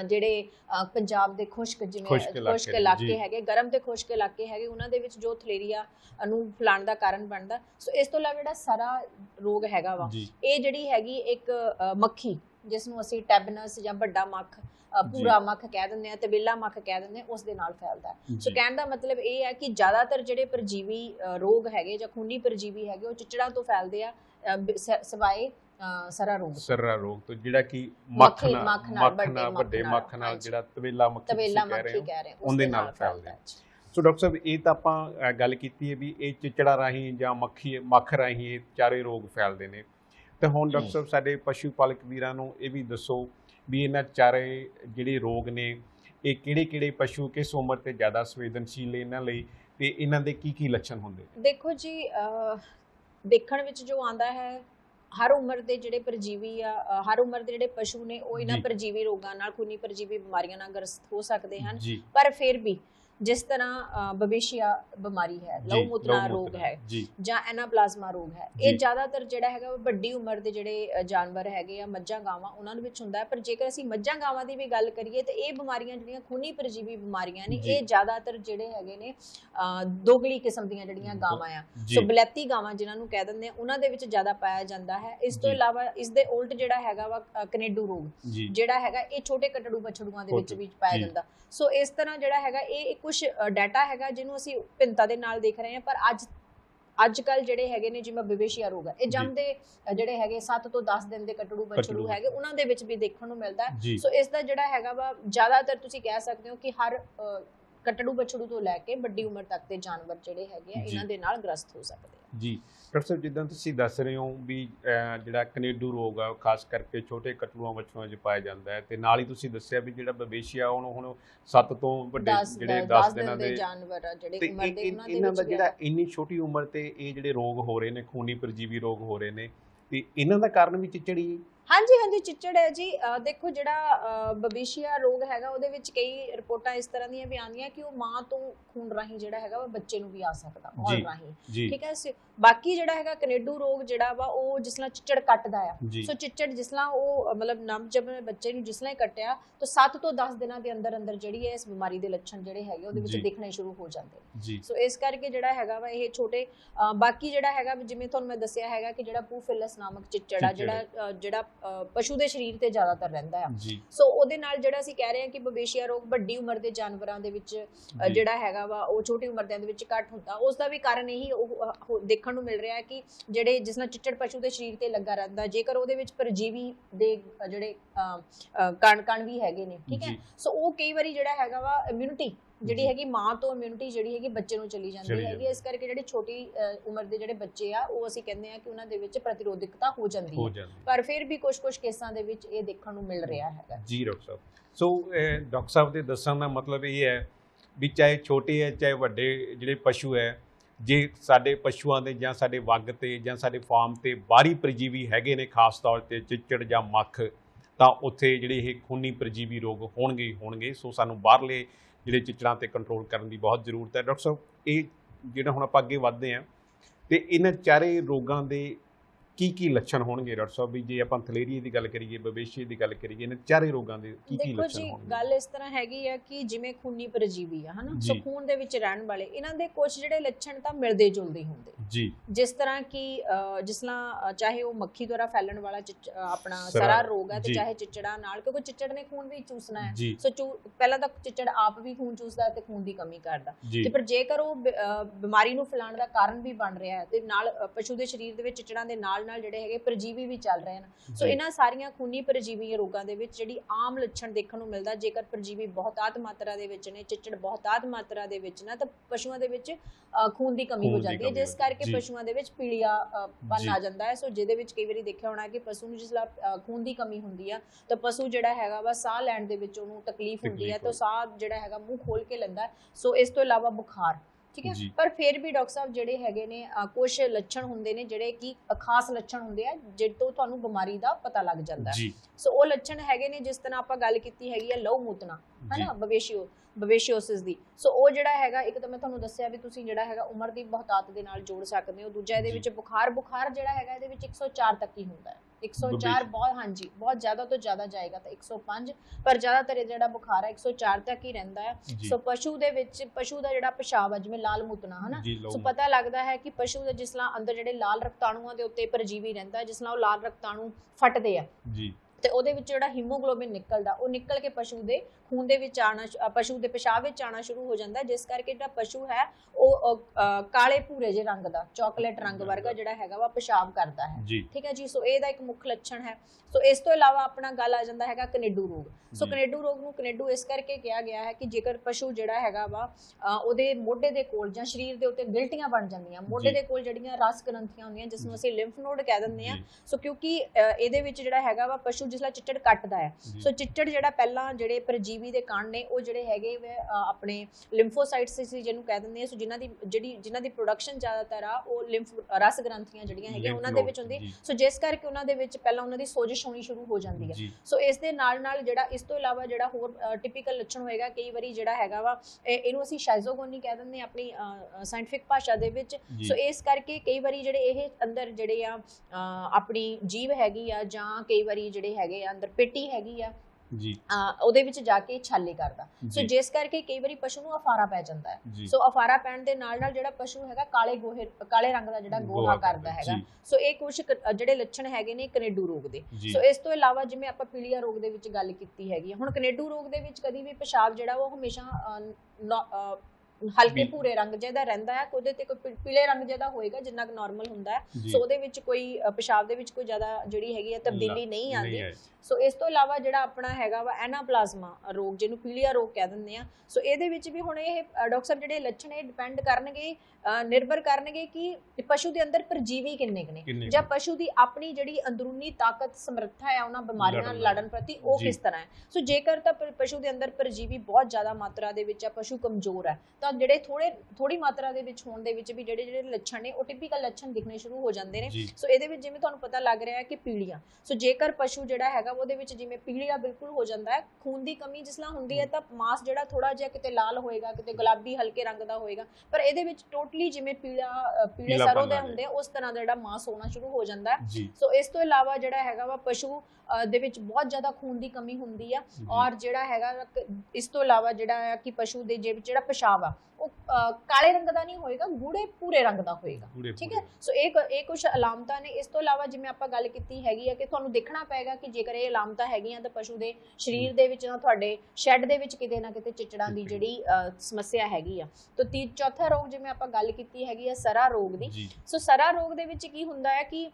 ਜਿਹੜੇ ਪੰਜਾਬ ਦੇ ਖੁਸ਼ਕ ਜਿਵੇਂ ਖੁਸ਼ਕ ਇਲਾਕੇ। ਹੈਗੇ ਗਰਮ ਤੇ ਖੁਸ਼ਕ ਇਲਾਕੇ ਹੈਗੇ ਉਹਨਾਂ ਦੇ ਵਿੱਚ ਜੋ ਥਲੇਰੀਆ ਨੂੰ ਫੈਲਾਉਣ ਦਾ ਕਾਰਨ ਬਣਦਾ। ਸੋ ਇਸ ਤੋਂ ਇਲਾਵਾ ਜਿਹੜਾ ਸਾਰਾ ਰੋਗ ਹੈਗਾ ਵਾ ਇਹ ਜਿਹੜੀ ਹੈਗੀ ਇੱਕ ਮੱਖੀ ਜਿਸ ਨੂੰ ਅਸੀਂ ਟੈਬਨਸ ਜਾਂ ਵੱਡਾ ਮੱਖ। ਪੂਰਾ ਮੱਖ ਕਹਿ ਦਿੰਦੇ ਆ ਤੇ ਬਿੱਲਾ ਮੱਖ ਕਹਿ ਦਿੰਦੇ ਆ ਉਸ ਦੇ ਨਾਲ ਫੈਲਦਾ ਸੋ ਕਹਿਣ ਦਾ ਮਤਲਬ ਇਹ ਹੈ ਕਿ ਜ਼ਿਆਦਾਤਰ ਜਿਹੜੇ ਪਰਜੀਵੀ ਰੋਗ ਹੈਗੇ ਜਾਂ ਖੂਨੀ ਪਰਜੀਵੀ ਹੈਗੇ ਉਹ ਚਿਚੜਾਂ ਤੋਂ ਫੈਲਦੇ ਆ ਸਿਵਾਏ ਸਰਾ ਰੋਗ। ਸਰਰਾ ਰੋਗ ਤੋਂ ਜਿਹੜਾ ਕਿ ਮੱਖ ਮੱਖੀ- ਨਾਲ ਮੱਖ ਨਾਲ, ਮੱਖ ਵੱਡੇ ਨਾਲ ਮੱਖ ਵੱਡੇ ਨਾਲ, ਮੱਖ ਨਾਲ ਹਾਂਜੀ। ਜਿਹੜਾ ਤਵੇਲਾ ਮੱਖੀ ਤਵੇਲਾ ਕਹਿ ਰਹੇ ਮੱਖੀ ਹੋ ਕਹਿ ਰਹੇ ਉਸ ਉਹਦੇ ਨਾਲ ਫੈਲਦਾ ਹੈ। ਸੋ ਡਾਕਟਰ ਸਾਹਿਬ ਇਹ ਤਾਂ ਆਪਾਂ ਅ, ਗੱਲ ਕੀਤੀ ਹੈ ਵੀ ਇਹ ਚਿਚੜਾ ਰਾਹੀਂ ਜਾਂ ਮੱਖੀ ਮੱਖ ਰਾਹੀਂ ਇਹ ਚਾਰੇ ਰੋਗ ਫੈਲਦੇ ਨੇ ਤੇ ਹੁਣ ਡਾਕਟਰ ਸਾਹਿਬ ਸਾਡੇ ਪਸ਼ੂ ਪਾਲਕ ਵੀਰਾਂ ਨੂੰ ਇਹ ਵੀ ਦੱਸੋ ਵੀ ਇਹਨਾਂ ਚਾਰੇ ਜਿਹੜੇ ਰੋਗ ਨੇ ਇਹ ਕਿਹੜੇ ਕਿਹੜੇ ਪਸ਼ੂ ਕਿਸ ਉਮਰ ਤੇ ਜ਼ਿਆਦਾ ਸੰਵੇਦਨਸ਼ੀਲ ਨੇ ਇਹਨਾਂ ਲਈ ਤੇ ਇਹਨਾਂ ਦੇ ਕੀ ਕੀ ਲੱਛਣ ਹੁੰਦੇ ਨੇ ਦੇਖੋ ਜੀ ਅਹ, ਦੇਖਣ ਵਿੱਚ ਜੋ ਆਂਦਾ ਹੈ ਹਰ ਉਮਰ ਦੇ ਜਿਹੜੇ ਪਰਜੀਵੀ ਆ ਹਰ ਉਮਰ ਦੇ ਜਿਹੜੇ ਪਸ਼ੂ ਨੇ ਉਹ ਇਹਨਾਂ। ਪਰਜੀਵੀ ਰੋਗਾਂ ਨਾਲ ਖੂਨੀ ਪਰਜੀਵੀ ਬਿਮਾਰੀਆਂ ਨਾਲ ਗ੍ਰਸਤ ਹੋ ਸਕਦੇ ਹਨ ਪਰ ਫਿਰ ਵੀ ਜਿਸ ਤਰ੍ਹਾਂ ਬਵੇਸ਼ੀਆ ਬਿਮਾਰੀ ਹੈ ਜੀ, ਲਹੂ ਮੁਤਨਾ ਲਹੂ ਰੋਗ ਹੈ ਜੀ ਐਨਾਪਲਾਜ਼ਮਾ ਰੋਗ ਹੈ। ਇਹ ਜ਼ਿਆਦਾਤਰ ਜਿਹੜਾ ਹੈਗਾ ਉਹ ਵੱਡੀ ਉਮਰ ਦੇ ਜਿਹੜੇ ਜਾਨਵਰ ਹੈਗੇ ਆ ਮੱਝਾਂ ਗਾਵਾਂ ਉਹਨਾਂ ਦੇ ਵਿੱਚ ਹੁੰਦਾ ਹੈ ਪਰ ਜੇਕਰ ਅਸੀਂ ਮੱਝਾਂ ਗਾਵਾਂ ਦੀ ਵੀ ਗੱਲ ਕਰੀਏ ਤੇ ਇਹ ਬਿਮਾਰੀਆਂ ਜਿਹੜੀਆਂ ਖੂਨੀ ਪਰਜੀਵੀ ਬਿਮਾਰੀਆਂ ਨੇ। ਇਹ ਜ਼ਿਆਦਾਤਰ ਜਿਹੜੇ ਹੈਗੇ ਨੇ ਦੋਗਲੀ ਕਿਸਮ ਦੀਆਂ ਜਿਹੜੀਆਂ ਗਾਵਾਂ ਆ ਸੋ ਬਲੈਤੀ ਗਾਵਾਂ ਜਿਨ੍ਹਾਂ ਨੂੰ ਕਹਿ ਦਿੰਦੇ ਆ ਉਹਨਾਂ ਦੇ ਵਿੱਚ ਜ਼ਿਆਦਾ ਪਾਇਆ ਜਾਂਦਾ ਹੈ ਇਸ ਤੋਂ। ਇਲਾਵਾ ਇਸ ਦੇ ਉਲਟ ਜਿਹੜਾ ਹੈਗਾ ਵਾ ਕਨੇਡੂ ਰੋਗ ਜਿਹੜਾ ਹੈਗਾ ਇਹ ਛੋਟੇ ਕਟੜੂ ਬਛੜੂਆਂ ਦੇ ਵਿੱਚ ਵੀ ਪਾਇਆ। ਜਾਂਦਾ ਸੋ ਇਸ ਤਰ੍ਹਾਂ ਜਿਹੜਾ ਹੈਗਾ ਇਹ ਕੁਝ ਡਾਟਾ ਹੈਗਾ ਜਿਹਨੂੰ ਅਸੀਂ ਭਿੰਨਤਾ ਦੇ ਨਾਲ ਦੇਖ ਰਹੇ ਹਾਂ ਪਰ ਅੱਜ ਅੱਜ ਕੱਲ ਜਿਹੜੇ ਹੈਗੇ ਨੇ ਜਿਵੇਂ ਬਿਵੇਸ਼ੀਆ ਰੋਗ ਹੈ ਇਹ। ਜੰਮਦੇ ਜਿਹੜੇ ਹੈਗੇ 7 ਤੋਂ 10 ਦਿਨ ਦੇ ਕਟੜੂ। ਬਛੜੂ ਹੈਗੇ ਉਹਨਾਂ ਦੇ ਵਿੱਚ ਵੀ ਦੇਖਣ ਨੂੰ ਮਿਲਦਾ ਸੋ ਇਸ ਦਾ ਜਿਹੜਾ ਹੈਗਾ ਵਾ ਜ਼ਿਆਦਾਤਰ ਤੁਸੀਂ ਕਹਿ ਸਕਦੇ ਹੋ ਕਿ ਹਰ ਕਟੜੂ ਬਛੜੂ ਤੋਂ ਲੈ ਕੇ ਵੱਡੀ ਉਮਰ ਤੱਕ ਦੇ ਜਾਨਵਰ ਜਿਹੜੇ ਹੈਗੇ ਆ। ਇਹਨਾਂ ਦੇ ਨਾਲ ਗ੍ਰਸਤ ਹੋ ਸਕਦੇ ਆ। ਜੀ। ਡਾਕਟਰ ਸਾਹਿਬ ਜਿੱਦਾਂ ਤੁਸੀਂ ਦੱਸ ਰਹੇ ਹੋ ਵੀ ਜਿਹੜਾ ਕਨੇਡੂ ਰੋਗ ਆ ਖਾਸ ਕਰਕੇ ਛੋਟੇ ਕਟਲੂਆਂ ਬੱਚੂਆਂ 'ਚ ਪਾਇਆ ਜਾਂਦਾ ਹੈ ਤੇ ਨਾਲ ਹੀ ਤੁਸੀਂ ਦੱਸਿਆ ਵੀ ਜਿਹੜਾ ਬਵੇਸ਼ੀਆ ਉਹਨੂੰ ਹੁਣ 7 ਤੋਂ ਵੱਡੇ 10 ਜਿਹੜੇ 10 10 ਦਿਨਾਂ ਦੇ ਜਾਨਵਰ ਆ ਜਿਹੜੇ ਉਮਰ ਦੇ ਉਹਨਾਂ ਦੇ ਇਹਨਾਂ ਦਾ ਜਿਹੜਾ ਇੰਨੀ ਛੋਟੀ ਉਮਰ ਤੇ ਇਹ ਜਿਹੜੇ ਰੋਗ ਹੋ ਰਹੇ ਨੇ ਖੂਨੀ ਪਰਜੀਵੀ ਰੋਗ ਹੋ ਰਹੇ ਨੇ ਤੇ ਇਹਨਾਂ ਦਾ ਕਾਰਨ ਵੀ ਚਿਚੜੀ ਹਾਂਜੀ ਹਾਂਜੀ ਚਿੱਚੜ ਹੈ ਜੀ ਦੇਖੋ ਜਿਹੜਾ ਅਹ, ਬਵੇਸ਼ੀਆ ਰੋਗ ਹੈਗਾ ਉਹਦੇ ਵਿੱਚ ਕਈ ਰਿਪੋਰਟਾਂ ਇਸ ਤਰ੍ਹਾਂ ਦੀਆਂ ਵੀ ਆਉਂਦੀਆਂ ਕਿ ਉਹ ਮਾਂ ਤੋਂ ਖੂਨ ਰਾਹੀਂ ਜਿਹੜਾ ਹੈਗਾ ਉਹ ਬੱਚੇ ਨੂੰ ਵੀ ਆ ਸਕਦਾ। ਮੌਲ ਰਾਹੀਂ ਠੀਕ ਹੈ ਸ- ਬਾਕੀ ਜਿਹੜਾ ਹੈਗਾ ਕਨੇਡੂ ਰੋਗ ਜਿਹੜਾ ਵਾ ਉਹ ਜਿਸਲਾ ਚਿੱਚੜ ਕੱਟਦਾ ਆ ਸੋ ਚਿੱਚੜ ਜਿਸਲਾ ਉਹ ਅ, ਮਤਲਬ ਨਵ ਜੰਮੇ ਬੱਚੇ ਨੂੰ ਜਿਸਲਾ ਹੀ ਕੱਟਿਆ ਤਾਂ 7 ਤੋਂ 10 ਦਿਨਾਂ ਦੇ ਅੰਦਰ ਅੰਦਰ ਜਿਹੜੀ ਹੈ ਇਸ ਬਿਮਾਰੀ ਦੇ ਲੱਛਣ ਜਿਹੜੇ ਹੈਗੇ ਉਹਦੇ ਵਿੱਚ। ਦਿਖਣੇ ਸ਼ੁਰੂ ਹੋ ਜਾਂਦੇ ਸੋ ਇਸ ਕਰਕੇ ਜਿਹੜਾ ਹੈਗਾ ਵਾ ਇਹ ਛੋਟੇ ਬਾਕੀ ਜਿਹੜਾ ਹੈਗਾ ਜਿਵੇਂ ਤੁਹਾਨੂੰ ਮੈਂ ਦੱਸਿਆ ਹੈਗਾ ਕਿ ਜਿਹੜਾ ਪੂਫਿਲਸ ਨਾਮਕ ਚਿੱਚੜ ਆ। ਜਿਹੜਾ ਜਿਹੜਾ ਪਸ਼ੂ ਦੇ ਸਰੀਰ ਤੇ ਜ਼ਿਆਦਾਤਰ ਰਹਿੰਦਾ ਆ। ਸੋ ਉਹਦੇ ਨਾਲ ਜਿਹੜਾ ਅਸੀਂ ਕਹਿ ਰਹੇ ਹਾਂ ਕਿ ਬਵੇਸ਼ੀਆ ਰੋਗ ਵੱਡੀ ਉਮਰ ਦੇ ਜਾਨਵਰਾਂ ਦੇ ਵਿੱਚ। ਜਿਹੜਾ ਹੈਗਾ ਵਾ ਉਹ ਛੋਟੀ ਉਮਰ ਦੇ ਵਿੱਚ ਘੱਟ ਹੁੰਦਾ। ਉਸ ਦਾ ਵੀ ਕਾਰਨ ਇਹੀ ਦੇਖਣ ਨੂੰ ਮਿਲ ਰਿਹਾ ਹੈ ਕਿ ਜਿਹੜੇ ਜਿਸ ਨਾਲ ਚਿੱਚੜ ਪਸ਼ੂ ਦੇ ਸਰੀਰ ਤੇ ਲੱਗਾ ਰਹਿੰਦਾ ਜੇਕਰ ਉਹਦੇ ਵਿੱਚ ਪਰਜੀਵੀ ਦੇ ਜਿਹੜੇ ਕਣ ਕਣ ਵੀ ਹੈਗੇ ਨੇ ਠੀਕ ਹੈ? ਸੋ ਉਹ ਕਈ ਵਾਰੀ ਜਿਹੜਾ ਹੈਗਾ ਵਾ ਇਮਿਊਨਿਟੀ ਜਿਹੜੀ। ਹੈਗੀ ਮਾਂ ਤੋਂ ਇਮਿਊਨਿਟੀ ਜਿਹੜੀ ਹੈਗੀ ਬੱਚੇ ਨੂੰ ਚਲੀ ਜਾਂਦੀ ਹੈਗੀ। ਇਸ ਕਰਕੇ ਜਿਹੜੇ ਛੋਟੀ ਉਮਰ ਦੇ ਜਿਹੜੇ ਬੱਚੇ ਆ ਉਹ ਅਸੀਂ ਕਹਿੰਦੇ ਆ ਕਿ ਉਹਨਾਂ ਦੇ ਵਿੱਚ ਪ੍ਰਤੀਰੋਧਕਤਾ ਹੋ ਜਾਂਦੀ ਹੋ ਪਰ ਫਿਰ ਵੀ ਕੁਝ ਕੁਝ ਕੇਸਾਂ ਦੇ ਵਿੱਚ ਇਹ ਦੇਖਣ ਨੂੰ ਮਿਲ ਰਿਹਾ ਹੈਗਾ। ਜੀ ਡਾਕਟਰ ਸਾਹਿਬ ਸੋ ਡਾਕਟਰ ਸਾਹਿਬ ਦੇ ਦੱਸਣ ਦਾ ਮਤਲਬ ਇਹ ਹੈ ਵੀ ਚਾਹੇ ਛੋਟੇ ਹੈ ਚਾਹੇ ਵੱਡੇ ਜਿਹੜੇ ਪਸ਼ੂ ਹੈ ਜੇ ਸਾਡੇ ਪਸ਼ੂਆਂ ਦੇ ਜਾਂ ਸਾਡੇ ਵੱਗ ਤੇ ਜਾਂ ਸਾਡੇ ਫਾਰਮ ਤੇ ਬਾਹਰੀ ਪਰਜੀਵੀ ਹੈਗੇ ਨੇ ਖਾਸ ਤੌਰ ਤੇ ਚਿੱਚੜ ਜਾਂ ਮੱਖ ਤਾਂ ਉੱਥੇ ਜਿਹੜੇ ਇਹ ਖੂਨੀ ਪਰਜੀਵੀ ਰੋਗ ਹੋਣਗੇ ਹੋਣਗੇ। ਸੋ ਸਾਨੂੰ ਬਾਹਰਲੇ ਜਿਹੜੇ ਚਿੱਚੜਾਂ ਤੇ ਕੰਟਰੋਲ ਕਰਨ ਦੀ ਬਹੁਤ ਜ਼ਰੂਰਤ ਹੈ। ਡਾਕਟਰ ਸਾਹਿਬ, ਇਹ ਜਿਹੜਾ ਹੁਣ ਆਪਾਂ ਅੱਗੇ ਵਧਦੇ ਹਾਂ ਤੇ ਇਹਨਾਂ ਚਾਰੇ ਰੋਗਾਂ ਦੇ ਕੀ ਕੀ ਲੱਛਣ ਹੋਣਗੇ ਡਾਕਟਰ ਸਾਹਿਬ? ਵੀ ਜੇ ਆਪਾਂ ਥਲੇਰੀਏ ਦੀ ਗੱਲ ਕਰੀਏ ਬਵੇਸ਼ੀ ਦੀ ਗੱਲ ਕਰੀਏ ਇਹਨਾਂ ਚਾਰੇ ਰੋਗਾਂ ਦੇ ਕੀ ਕੀ ਦੇਖੋ ਲੱਛਣ ਜੀ ਹੋਣਗੇ? ਗੱਲ ਇਸ ਤਰ੍ਹਾਂ ਹੈਗੀ ਆ ਕਿ ਜਿਵੇਂ ਖੂਨੀ ਪਰਜੀਵੀ ਆ ਹਨਾ? ਸੋ ਜੀ। ਖੂਨ ਦੇ ਵਿੱਚ ਰਹਿਣ ਵਾਲੇ ਇਹਨਾਂ ਦੇ ਕੁਝ ਜਿਹੜੇ ਲੱਛਣ ਤਾਂ ਮਿਲਦੇ ਜੁਲਦੇ ਹੁੰਦੇ। ਜੀ। ਜਿਸ ਤਰ੍ਹਾਂ ਕਿ ਜਿਸ ਤਰ੍ਹਾਂ ਚਾਹੇ ਉਹ ਮੱਖੀ ਦੁਆਰਾ ਫੈਲਣ ਵਾਲਾ ਆਪਣਾ ਸਰਾ- ਰੋਗ ਹੈ ਤੇ ਜੀ। ਚਾਹੇ ਚਿੱਚੜਾ ਨਾਲ ਕਿਉਂਕਿ ਚਿੱਚੜ ਨੇ ਖੂਨ ਵੀ ਚੂਸਣਾ ਹੈ। ਜੀ। ਸੋ ਪਹਿਲਾਂ ਤਾਂ ਚਿੱਚੜ ਆਪ ਵੀ ਖੂਨ ਚੂਸਦਾ ਤੇ ਖੂਨ ਦੀ ਕਮੀ ਕਰਦਾ। ਜੀ। ਤੇ ਪਰ ਜੇਕਰ ਉਹ ਬਿਮਾਰੀ ਨੂੰ ਫੈਲਾਉਣ ਦਾ ਕਾਰਨ ਵੀ ਬਣ ਰਿਹਾ ਹੈ ਤੇ ਨਾਲ ਪਸ਼ੂ ਦੇ ਸਰੀਰ ਦੇ ਵਿੱਚ ਚਿੱਚੜਾਂ ਦੇ ਨਾਲ ਨਾਲ ਜਿਹੜੇ ਹੈਗੇ ਪਰਜੀਵੀ ਵੀ ਚੱਲ ਰਹੇ ਨੇ ਸੋ ਇਹਨਾਂ ਸਾਰੀਆਂ ਖੂਨੀ ਪਰਜੀਵੀ ਰੋਗਾਂ ਦੇ ਵਿੱਚ ਜਿਹੜੀ ਆਮ ਲੱਛਣ ਦੇਖਣ ਨੂੰ ਮਿਲਦਾ ਜੇਕਰ ਪਰਜੀਵੀ ਬਹੁਤਾਤ ਮਾਤਰਾ ਦੇ ਵਿੱਚ ਨੇ ਚਿੱਚੜ ਬਹੁਤਾਤ ਮਾਤਰਾ ਦੇ ਵਿੱਚ ਨਾ ਤਾਂ ਪਸ਼ੂਆਂ ਦੇ ਵਿੱਚ ਖੂਨ ਦੀ ਕਮੀ ਹੋ ਜਾਂਦੀ ਹੈ ਜਿਸ ਕਰਕੇ। ਪਸ਼ੂਆਂ ਦੇ ਵਿੱਚ ਪੀਲੀਆ ਪਨ। ਆ ਜਾਂਦਾ ਹੈ ਸੋ ਜਿਹਦੇ ਵਿੱਚ ਕਈ ਵਾਰੀ ਦੇਖਿਆ ਹੋਣਾ ਕਿ ਪਸ਼ੂ ਨੂੰ ਜਿਸਲਾ ਅ, ਖੂਨ ਦੀ ਕਮੀ ਹੁੰਦੀ ਆ ਤਾਂ ਪਸ਼ੂ ਜਿਹੜਾ ਹੈਗਾ ਵਾ ਸਾਹ ਲੈਣ ਦੇ ਵਿੱਚ ਉਹਨੂੰ ਤਕਲੀਫ ਹੁੰਦੀ ਹੈ ਤਾਂ ਸਾਹ ਜਿਹੜਾ ਹੈਗਾ ਮੂੰਹ ਖੋਲ ਕੇ ਲੈਂਦਾ। ਸੋ ਇਸ ਤੋਂ ਇਲਾਵਾ ਬੁਖਾਰ ਠੀਕ ਹੈ। ਪਰ ਫਿਰ ਵੀ ਡਾਕਟਰ ਸਾਹਿਬ ਜਿਹੜੇ ਹੈਗੇ ਨੇ ਕੁਝ ਲੱਛਣ ਹੁੰਦੇ ਨੇ ਜਿਹੜੇ ਕਿ ਖਾਸ ਲੱਛਣ ਹੁੰਦੇ ਆ ਜਿਹਦੇ ਤੋਂ ਤੁਹਾਨੂੰ ਬਿਮਾਰੀ ਦਾ ਪਤਾ ਲੱਗ ਜਾਂਦਾ। ਹੈ ਸੋ ਉਹ ਲੱਛਣ ਹੈਗੇ ਨੇ ਜਿਸ ਤਰ੍ਹਾਂ ਆਪਾਂ ਗੱਲ ਕੀਤੀ ਹੈਗੀ ਆ ਲਹੂ ਮੂਤਨਾ ਹਨਾ ਬਵੇਸ਼ੀਓ ਬਵੇਸ਼ੀਓਸਿਸ ਦੀ। ਸੋ ਉਹ ਜਿਹੜਾ ਹੈਗਾ ਇੱਕ ਤਾਂ ਮੈਂ ਤੁਹਾਨੂੰ ਦੱਸਿਆ ਵੀ ਤੁਸੀਂ ਜਿਹੜਾ ਹੈਗਾ ਉਮਰ ਦੀ ਬਹੁਤਾਤ ਦੇ ਨਾਲ ਜੋੜ ਸਕਦੇ ਹੋ ਦੂਜਾ ਇਹਦੇ। ਵਿੱਚ ਬੁਖਾਰ ਬੁਖਾਰ ਜਿਹੜਾ ਹੈਗਾ ਇਹਦੇ ਵਿੱਚ 104 ਤੱਕ ਹੀ ਹੁੰਦਾ ਹੈ। 104 ਬਵੇਸ਼ੀ। ਬਹੁਤ ਹਾਂਜੀ ਬਹੁਤ ਜ਼ਿਆਦਾ ਤੋਂ ਜ਼ਿਆਦਾ ਜਾਏਗਾ ਤਾਂ 105 ਪਰ ਜ਼ਿਆਦਾਤਰ ਇਹ ਜਿਹੜਾ ਬੁਖਾਰ ਹੈ 104 ਤੱਕ ਹੀ ਰਹਿੰਦਾ ਹੈ। ਸੋ ਪਸ਼ੂ ਦੇ ਵਿੱਚ ਪਸ਼ੂ ਦਾ ਜਿਹੜਾ ਪਿਸ਼ਾਬ ਹੈ ਜਿਵੇਂ ਲਾਲ ਮੂਤਨਾ ਹਨਾ? ਸੋ ਪਤਾ ਲੱਗਦਾ ਹੈ ਕਿ ਪਸ਼ੂ ਦੇ ਜਿਸ ਤਰ੍ਹਾਂ ਅੰਦਰ ਜਿਹੜੇ ਲਾਲ ਰਕਤਾਣੂਆਂ ਦੇ ਉੱਤੇ ਪਰਜੀਵੀ ਰਹਿੰਦਾ ਹੈ ਜਿਸ ਨਾਲ ਉਹ ਲਾਲ ਰਕਤਾਣੂ ਫਟਦੇ ਆ। ਜੀ। ਤੇ ਉਹਦੇ ਵਿੱਚ ਜਿਹੜਾ ਹੀਮੋਗਲੋਬਿਨ ਨਿਕਲਦਾ ਉਹ ਨਿਕਲ ਕੇ ਪਸ਼ੂ ਦੇ ਖੂਨ ਦੇ ਵਿੱਚ ਆਣਾ ਪਸ਼ੂ ਦੇ ਪਿਸ਼ਾਬ ਵਿੱਚ ਆਣਾ ਸ਼ੁਰੂ ਹੋ ਜਾਂਦਾ ਜਿਸ ਕਰਕੇ ਜਿਹੜਾ ਪਸ਼ੂ ਹੈ ਉਹ ਕਾਲੇ ਭੂਰੇ ਜਿਹੇ ਰੰਗ ਦਾ ਚਾਕਲੇਟ ਰੰਗ ਵਰਗਾ ਜਿਹੜਾ ਹੈਗਾ ਵਾ ਪਿਸ਼ਾਬ ਕਰਦਾ ਹੈ। ਠੀਕ ਹੈ ਜੀ ਸੋ ਇਹਦਾ ਇੱਕ ਮੁੱਖ ਲੱਛਣ ਹੈ। ਸੋ ਇਸ ਤੋਂ ਇਲਾਵਾ ਆਪਣਾ ਗੱਲ ਆ ਜਾਂਦਾ ਹੈਗਾ ਕਨੇਡੂ ਰੋਗ। ਸੋ। ਕਨੇਡੂ ਰੋਗ ਨੂੰ ਕਨੇਡੂ ਇਸ ਕਰਕੇ ਕਿਹਾ ਗਿਆ ਹੈ ਕਿ ਜੇਕਰ ਪਸ਼ੂ ਜਿਹੜਾ ਹੈਗਾ ਵਾ ਉਹਦੇ ਮੋਢੇ ਦੇ ਕੋਲ ਜਾਂ ਸਰੀਰ ਦੇ ਉੱਤੇ ਗਿਲਟੀਆਂ ਬਣ ਜਾਂਦੀਆਂ ਮੋਢੇ। ਦੇ ਕੋਲ ਜਿਹੜੀਆਂ ਰਸ ਗ੍ਰੰਥੀਆਂ ਹੁੰਦੀਆਂ ਜਿਸ ਨੂੰ ਅਸੀਂ ਲਿੰਫ ਨੋਡ ਕਹਿ ਦਿੰਦੇ ਆ ਸੋ ਕਿਉਂਕਿ ਇਹਦੇ ਵਿੱਚ ਜਿਹੜਾ ਹੈਗਾ ਵਾ ਪਸ਼ੂ ਪਸ਼ੂ ਜਿਸਲਾ ਚਿੱਚੜ ਕੱਟਦਾ ਹੈ। ਸੋ ਚਿੱਚੜ ਜਿਹੜਾ ਪਹਿਲਾਂ ਜਿਹੜੇ ਪਰਜੀਵੀ ਦੇ ਕਣ ਨੇ ਉਹ ਜਿਹੜੇ ਹੈਗੇ ਆਪਣੇ ਲਿੰਫੋਸਾਈਟਸ ਸੀ ਜਿਹਨੂੰ ਕਹਿ ਦਿੰਦੇ ਆ ਸੋ ਜਿਨ੍ਹਾਂ ਦੀ ਜਿਹੜੀ ਜਿਨ੍ਹਾਂ ਦੀ ਪ੍ਰੋਡਕਸ਼ਨ ਜ਼ਿਆਦਾਤਰ ਆ ਉਹ ਲਿੰਫ ਰਸ ਗ੍ਰੰਥੀਆਂ ਜਿਹੜੀਆਂ ਹੈਗੀਆਂ ਉਹਨਾਂ ਦੇ ਵਿੱਚ ਹੁੰਦੀ। ਸੋ ਜਿਸ ਕਰਕੇ ਉਹਨਾਂ ਦੇ ਵਿੱਚ ਪਹਿਲਾਂ ਉਹਨਾਂ ਦੀ ਸੋਜਸ਼ ਹੋਣੀ ਸ਼ੁਰੂ ਹੋ ਜਾਂਦੀ ਹੈ ਸੋ ਇਸ ਦੇ ਨਾਲ ਨਾਲ ਜਿਹੜਾ ਇਸ ਤੋਂ ਇਲਾਵਾ ਜਿਹੜਾ ਹੋਰ ਟਿਪੀਕਲ ਲੱਛਣ ਹੋਏਗਾ ਕਈ ਵਾਰੀ ਜਿਹੜਾ ਹੈਗਾ ਵਾ ਇਹ- ਇਹਨੂੰ ਅਸੀਂ ਸ਼ਾਈਜ਼ੋਗੋਨੀ ਕਹਿ ਦਿੰਦੇ ਹਾਂ ਆਪਣੀ ਸਾਇੰਟਿਫਿਕ ਭਾਸ਼ਾ ਦੇ ਵਿੱਚ। ਸੋ ਇਸ ਕਰਕੇ ਕਈ ਵਾਰੀ ਜਿਹੜੇ ਇਹ ਅੰਦਰ ਜਿਹੜੇ ਆ ਆਪਣੀ ਜੀਵ ਹੈਗੀ ਆ ਜਾਂ ਕਈ ਵਾਰੀ ਜਿਹੜੇ ਹੈਗੇ ਆ ਅੰਦਰ ਪੇਟੀ ਹੈਗੀ ਆ ਜੀ। ਅ, ਉਹਦੇ ਵਿੱਚ ਜਾ ਕੇ ਛਾਲੇ ਕਰਦਾ। ਸੋ। ਜਿਸ ਕਰਕੇ ਕਈ ਵਾਰੀ ਪਸ਼ੂ ਨੂੰ ਅਫਾਰਾ ਪੈ ਜਾਂਦਾ ਹੈ। ਸੋ ਅਫਾਰਾ ਪੈਣ ਦੇ ਨਾਲ ਨਾਲ ਜਿਹੜਾ ਪਸ਼ੂ ਹੈਗਾ ਕਾਲੇ ਗੋਹੇ ਕਾਲੇ ਰੰਗ ਦਾ ਜਿਹੜਾ ਗੋਹਾ ਕਰਦਾ, ਹੈਗਾ। ਸੋ ਇਹ ਕੁਝ ਜਿਹੜੇ ਲੱਛਣ ਹੈਗੇ ਨੇ ਕਨੇਡੂ ਰੋਗ ਦੇ। ਸੋ ਇਸ ਤੋਂ ਇਲਾਵਾ ਜਿਵੇਂ ਆਪਾਂ ਪੀਲੀਆ ਰੋਗ ਦੇ ਵਿੱਚ ਗੱਲ ਕੀਤੀ ਹੈਗੀ ਹੁਣ ਕਨੇਡੂ ਰੋਗ ਦੇ ਵਿੱਚ ਕਦੀ ਵੀ ਪਿਸ਼ਾਬ ਜਿਹੜਾ ਉਹ ਹਮੇਸ਼ਾ ਹਲਕੇ ਭੂਰੇ ਰੰਗ ਜਿਹਦਾ ਰਹਿੰਦਾ ਹੈ ਉਹਦੇ ਤੇ ਕੋਈ ਪੀਲੇ ਰੰਗ ਜਿਹਦਾ ਹੋਏਗਾ ਜਿੰਨਾ ਕੁ ਨਾਰਮਲ ਹੁੰਦਾ ਹੈ ਜੀ। ਸੋ ਉਹਦੇ ਵਿੱਚ ਕੋਈ ਪਿਸ਼ਾਬ ਦੇ ਵਿੱਚ ਕੋਈ ਜ਼ਿਆਦਾ ਜਿਹੜੀ ਹੈਗੀ ਹੈ ਤਬਦੀਲੀ ਨਹੀਂ ਆਉਂਦੀ। ਸੋ ਇਸ ਤੋਂ ਇਲਾਵਾ ਜਿਹੜਾ ਆਪਣਾ ਹੈਗਾ ਵਾ ਐਨਾਪਲਾਜ਼ਮਾ ਰੋਗ ਜਿਹਨੂੰ ਪੀਲੀਆ ਰੋਗ ਕਹਿ ਦਿੰਦੇ ਆ ਸੋ ਇਹਦੇ ਵਿੱਚ ਵੀ ਹੁਣ ਇਹ ਡਾਕਟਰ ਸਾਹਿਬ ਜਿਹੜੇ ਲੱਛਣ ਇਹ ਡਿਪੈਂਡ ਕਰਨਗੇ ਨਿਰਭਰ ਕਰਨਗੇ ਕਿ ਪਸ਼ੂ ਦੇ ਅੰਦਰ ਪਰਜੀਵੀ ਕਿੰਨੇ ਨੇ ਜਾਂ ਪਸ਼ੂ ਦੀ ਆਪਣੀ ਜਿਹੜੀ ਅੰਦਰੂਨੀ ਤਾਕਤ ਸਮਰੱਥਾ ਹੈ ਉਹਨਾਂ ਬਿਮਾਰੀਆਂ ਨਾਲ ਲੜਨ ਦਾ। ਪ੍ਰਤੀ ਉਹ ਜੀ। ਕਿਸ ਤਰ੍ਹਾਂ ਹੈ ਸੋ ਜੇਕਰ ਤਾਂ ਪਸ਼ੂ ਦੇ ਅੰਦਰ ਪਰਜੀਵੀ ਬਹੁਤ ਜ਼ਿਆਦਾ ਮਾਤਰਾ ਦੇ ਵਿੱਚ ਹੈ ਪਸ਼ੂ ਕਮਜ਼ੋਰ ਹੈ ਤਾਂ ਜਿਹੜੇ ਥੋੜੇ ਥੋੜੀ ਮਾਤਰਾ ਦੇ ਵਿੱਚ ਹੋਣ ਦੇ ਵਿੱਚ ਵੀ ਜਿਹੜੇ ਜਿਹੜੇ ਲੱਛਣ ਨੇ ਉਹ ਟਿਪੀਕਲ ਲੱਛਣ ਦਿਖਣੇ ਸ਼ੁਰੂ ਹੋ ਜਾਂਦੇ ਨੇ। ਸੋ ਇਹਦੇ ਵਿੱਚ ਜਿਵੇਂ ਤੁਹਾਨੂੰ ਪਤਾ ਲੱਗ ਰਿਹਾ ਹੈ ਕਿ ਪੀਲੀਆਂ। ਸੋ ਜੇਕਰ ਪਸ਼ੂ ਜਿਹੜਾ ਹੈਗਾ ਉਹਦੇ ਵਿੱਚ ਜਿਵੇਂ ਪੀਲੀਆ ਬਿਲਕੁਲ ਹੋ ਜਾਂਦਾ ਹੈ ਖੂਨ ਦੀ ਕਮੀ ਜਿਸਲਾ ਹੁੰਦੀ ਹੈ ਤਾਂ ਮਾਸ ਜਿਹੜਾ ਥੋੜਾ ਜਿਹਾ ਕਿਤੇ ਲਾਲ ਹੋਏਗਾ ਕਿਤੇ ਗੁਲਾਬੀ ਹਲਕੇ ਰੰਗ ਦਾ ਹੋਏਗਾ। ਪਰ ਇਹਦੇ ਵਿੱਚ ਟੋਟਲੀ ਜਿਵੇਂ ਪੀਲਾ ਪੀਲੇ ਸਰੋਂ ਦੇ। ਹੁੰਦੇ ਉਸ ਤਰ੍ਹਾਂ ਦਾ ਜਿਹੜਾ ਮਾਸ ਹੋਣਾ ਸ਼ੁਰੂ ਹੋ ਜਾਂਦਾ ਹੈ। ਸੋ ਇਸ ਤੋਂ ਇਲਾਵਾ ਜਿਹੜਾ ਹੈਗਾ ਵਾ ਪਸ਼ੂ ਦੇ ਵਿੱਚ ਬਹੁਤ ਜ਼ਿਆਦਾ ਖੂਨ ਦੀ ਕਮੀ ਹੁੰਦੀ ਆ। ਔਰ ਜਿਹੜਾ ਹੈਗਾ ਇਸ ਤੋਂ ਇਲਾਵਾ ਜਿਹੜਾ ਆ ਕਿ ਪਸ਼ੂ ਦੇ ਜੇ ਜਿਹੜਾ ਪਿਸ਼ਾਬ ਆ ਉਹ ਕਾਲੇ ਰੰਗ ਦਾ ਨਹੀਂ ਹੋਏਗਾ ਗੂੜੇ ਭੂਰੇ ਰੰਗ ਦਾ ਹੋਏਗਾ। ਪੂਰੇ ਠੀਕ ਹੈ? ਸੋ ਇਹ ਇਹ ਕੁਝ ਅਲਾਮਤਾਂ ਨੇ। ਇਸ ਤੋਂ ਇਲਾਵਾ ਜਿਵੇਂ ਆਪਾਂ ਗੱਲ ਕੀਤੀ ਹੈਗੀ ਹੈ ਕਿ ਤੁਹਾਨੂੰ ਦੇਖਣਾ ਪਏਗਾ ਕਿ ਜੇਕਰ ਇਹ ਅਲਾਮਤਾਂ ਹੈਗੀਆਂ ਤਾਂ ਪਸ਼ੂ ਦੇ ਸਰੀਰ ਦੇ ਵਿੱਚ ਨਾ ਤੁਹਾਡੇ ਸ਼ੈੱਡ ਦੇ ਵਿੱਚ ਕਿਤੇ ਨਾ ਕਿਤੇ ਚਿਚੜਾਂ ਦੀ ਜਿਹੜੀ ਸਮੱਸਿਆ ਹੈਗੀ ਆ। ਤਾਂ ਤੀ ਚੌਥਾ ਰੋਗ ਜਿਵੇਂ ਆਪਾਂ ਗੱਲ ਕੀਤੀ ਹੈਗੀ ਆ ਸਰਾ ਰੋਗ ਦੀ। ਸੋ ਸਰਾ ਰੋਗ ਦੇ ਵਿੱਚ ਕੀ ਹੁੰਦਾ ਹੈ ਕਿ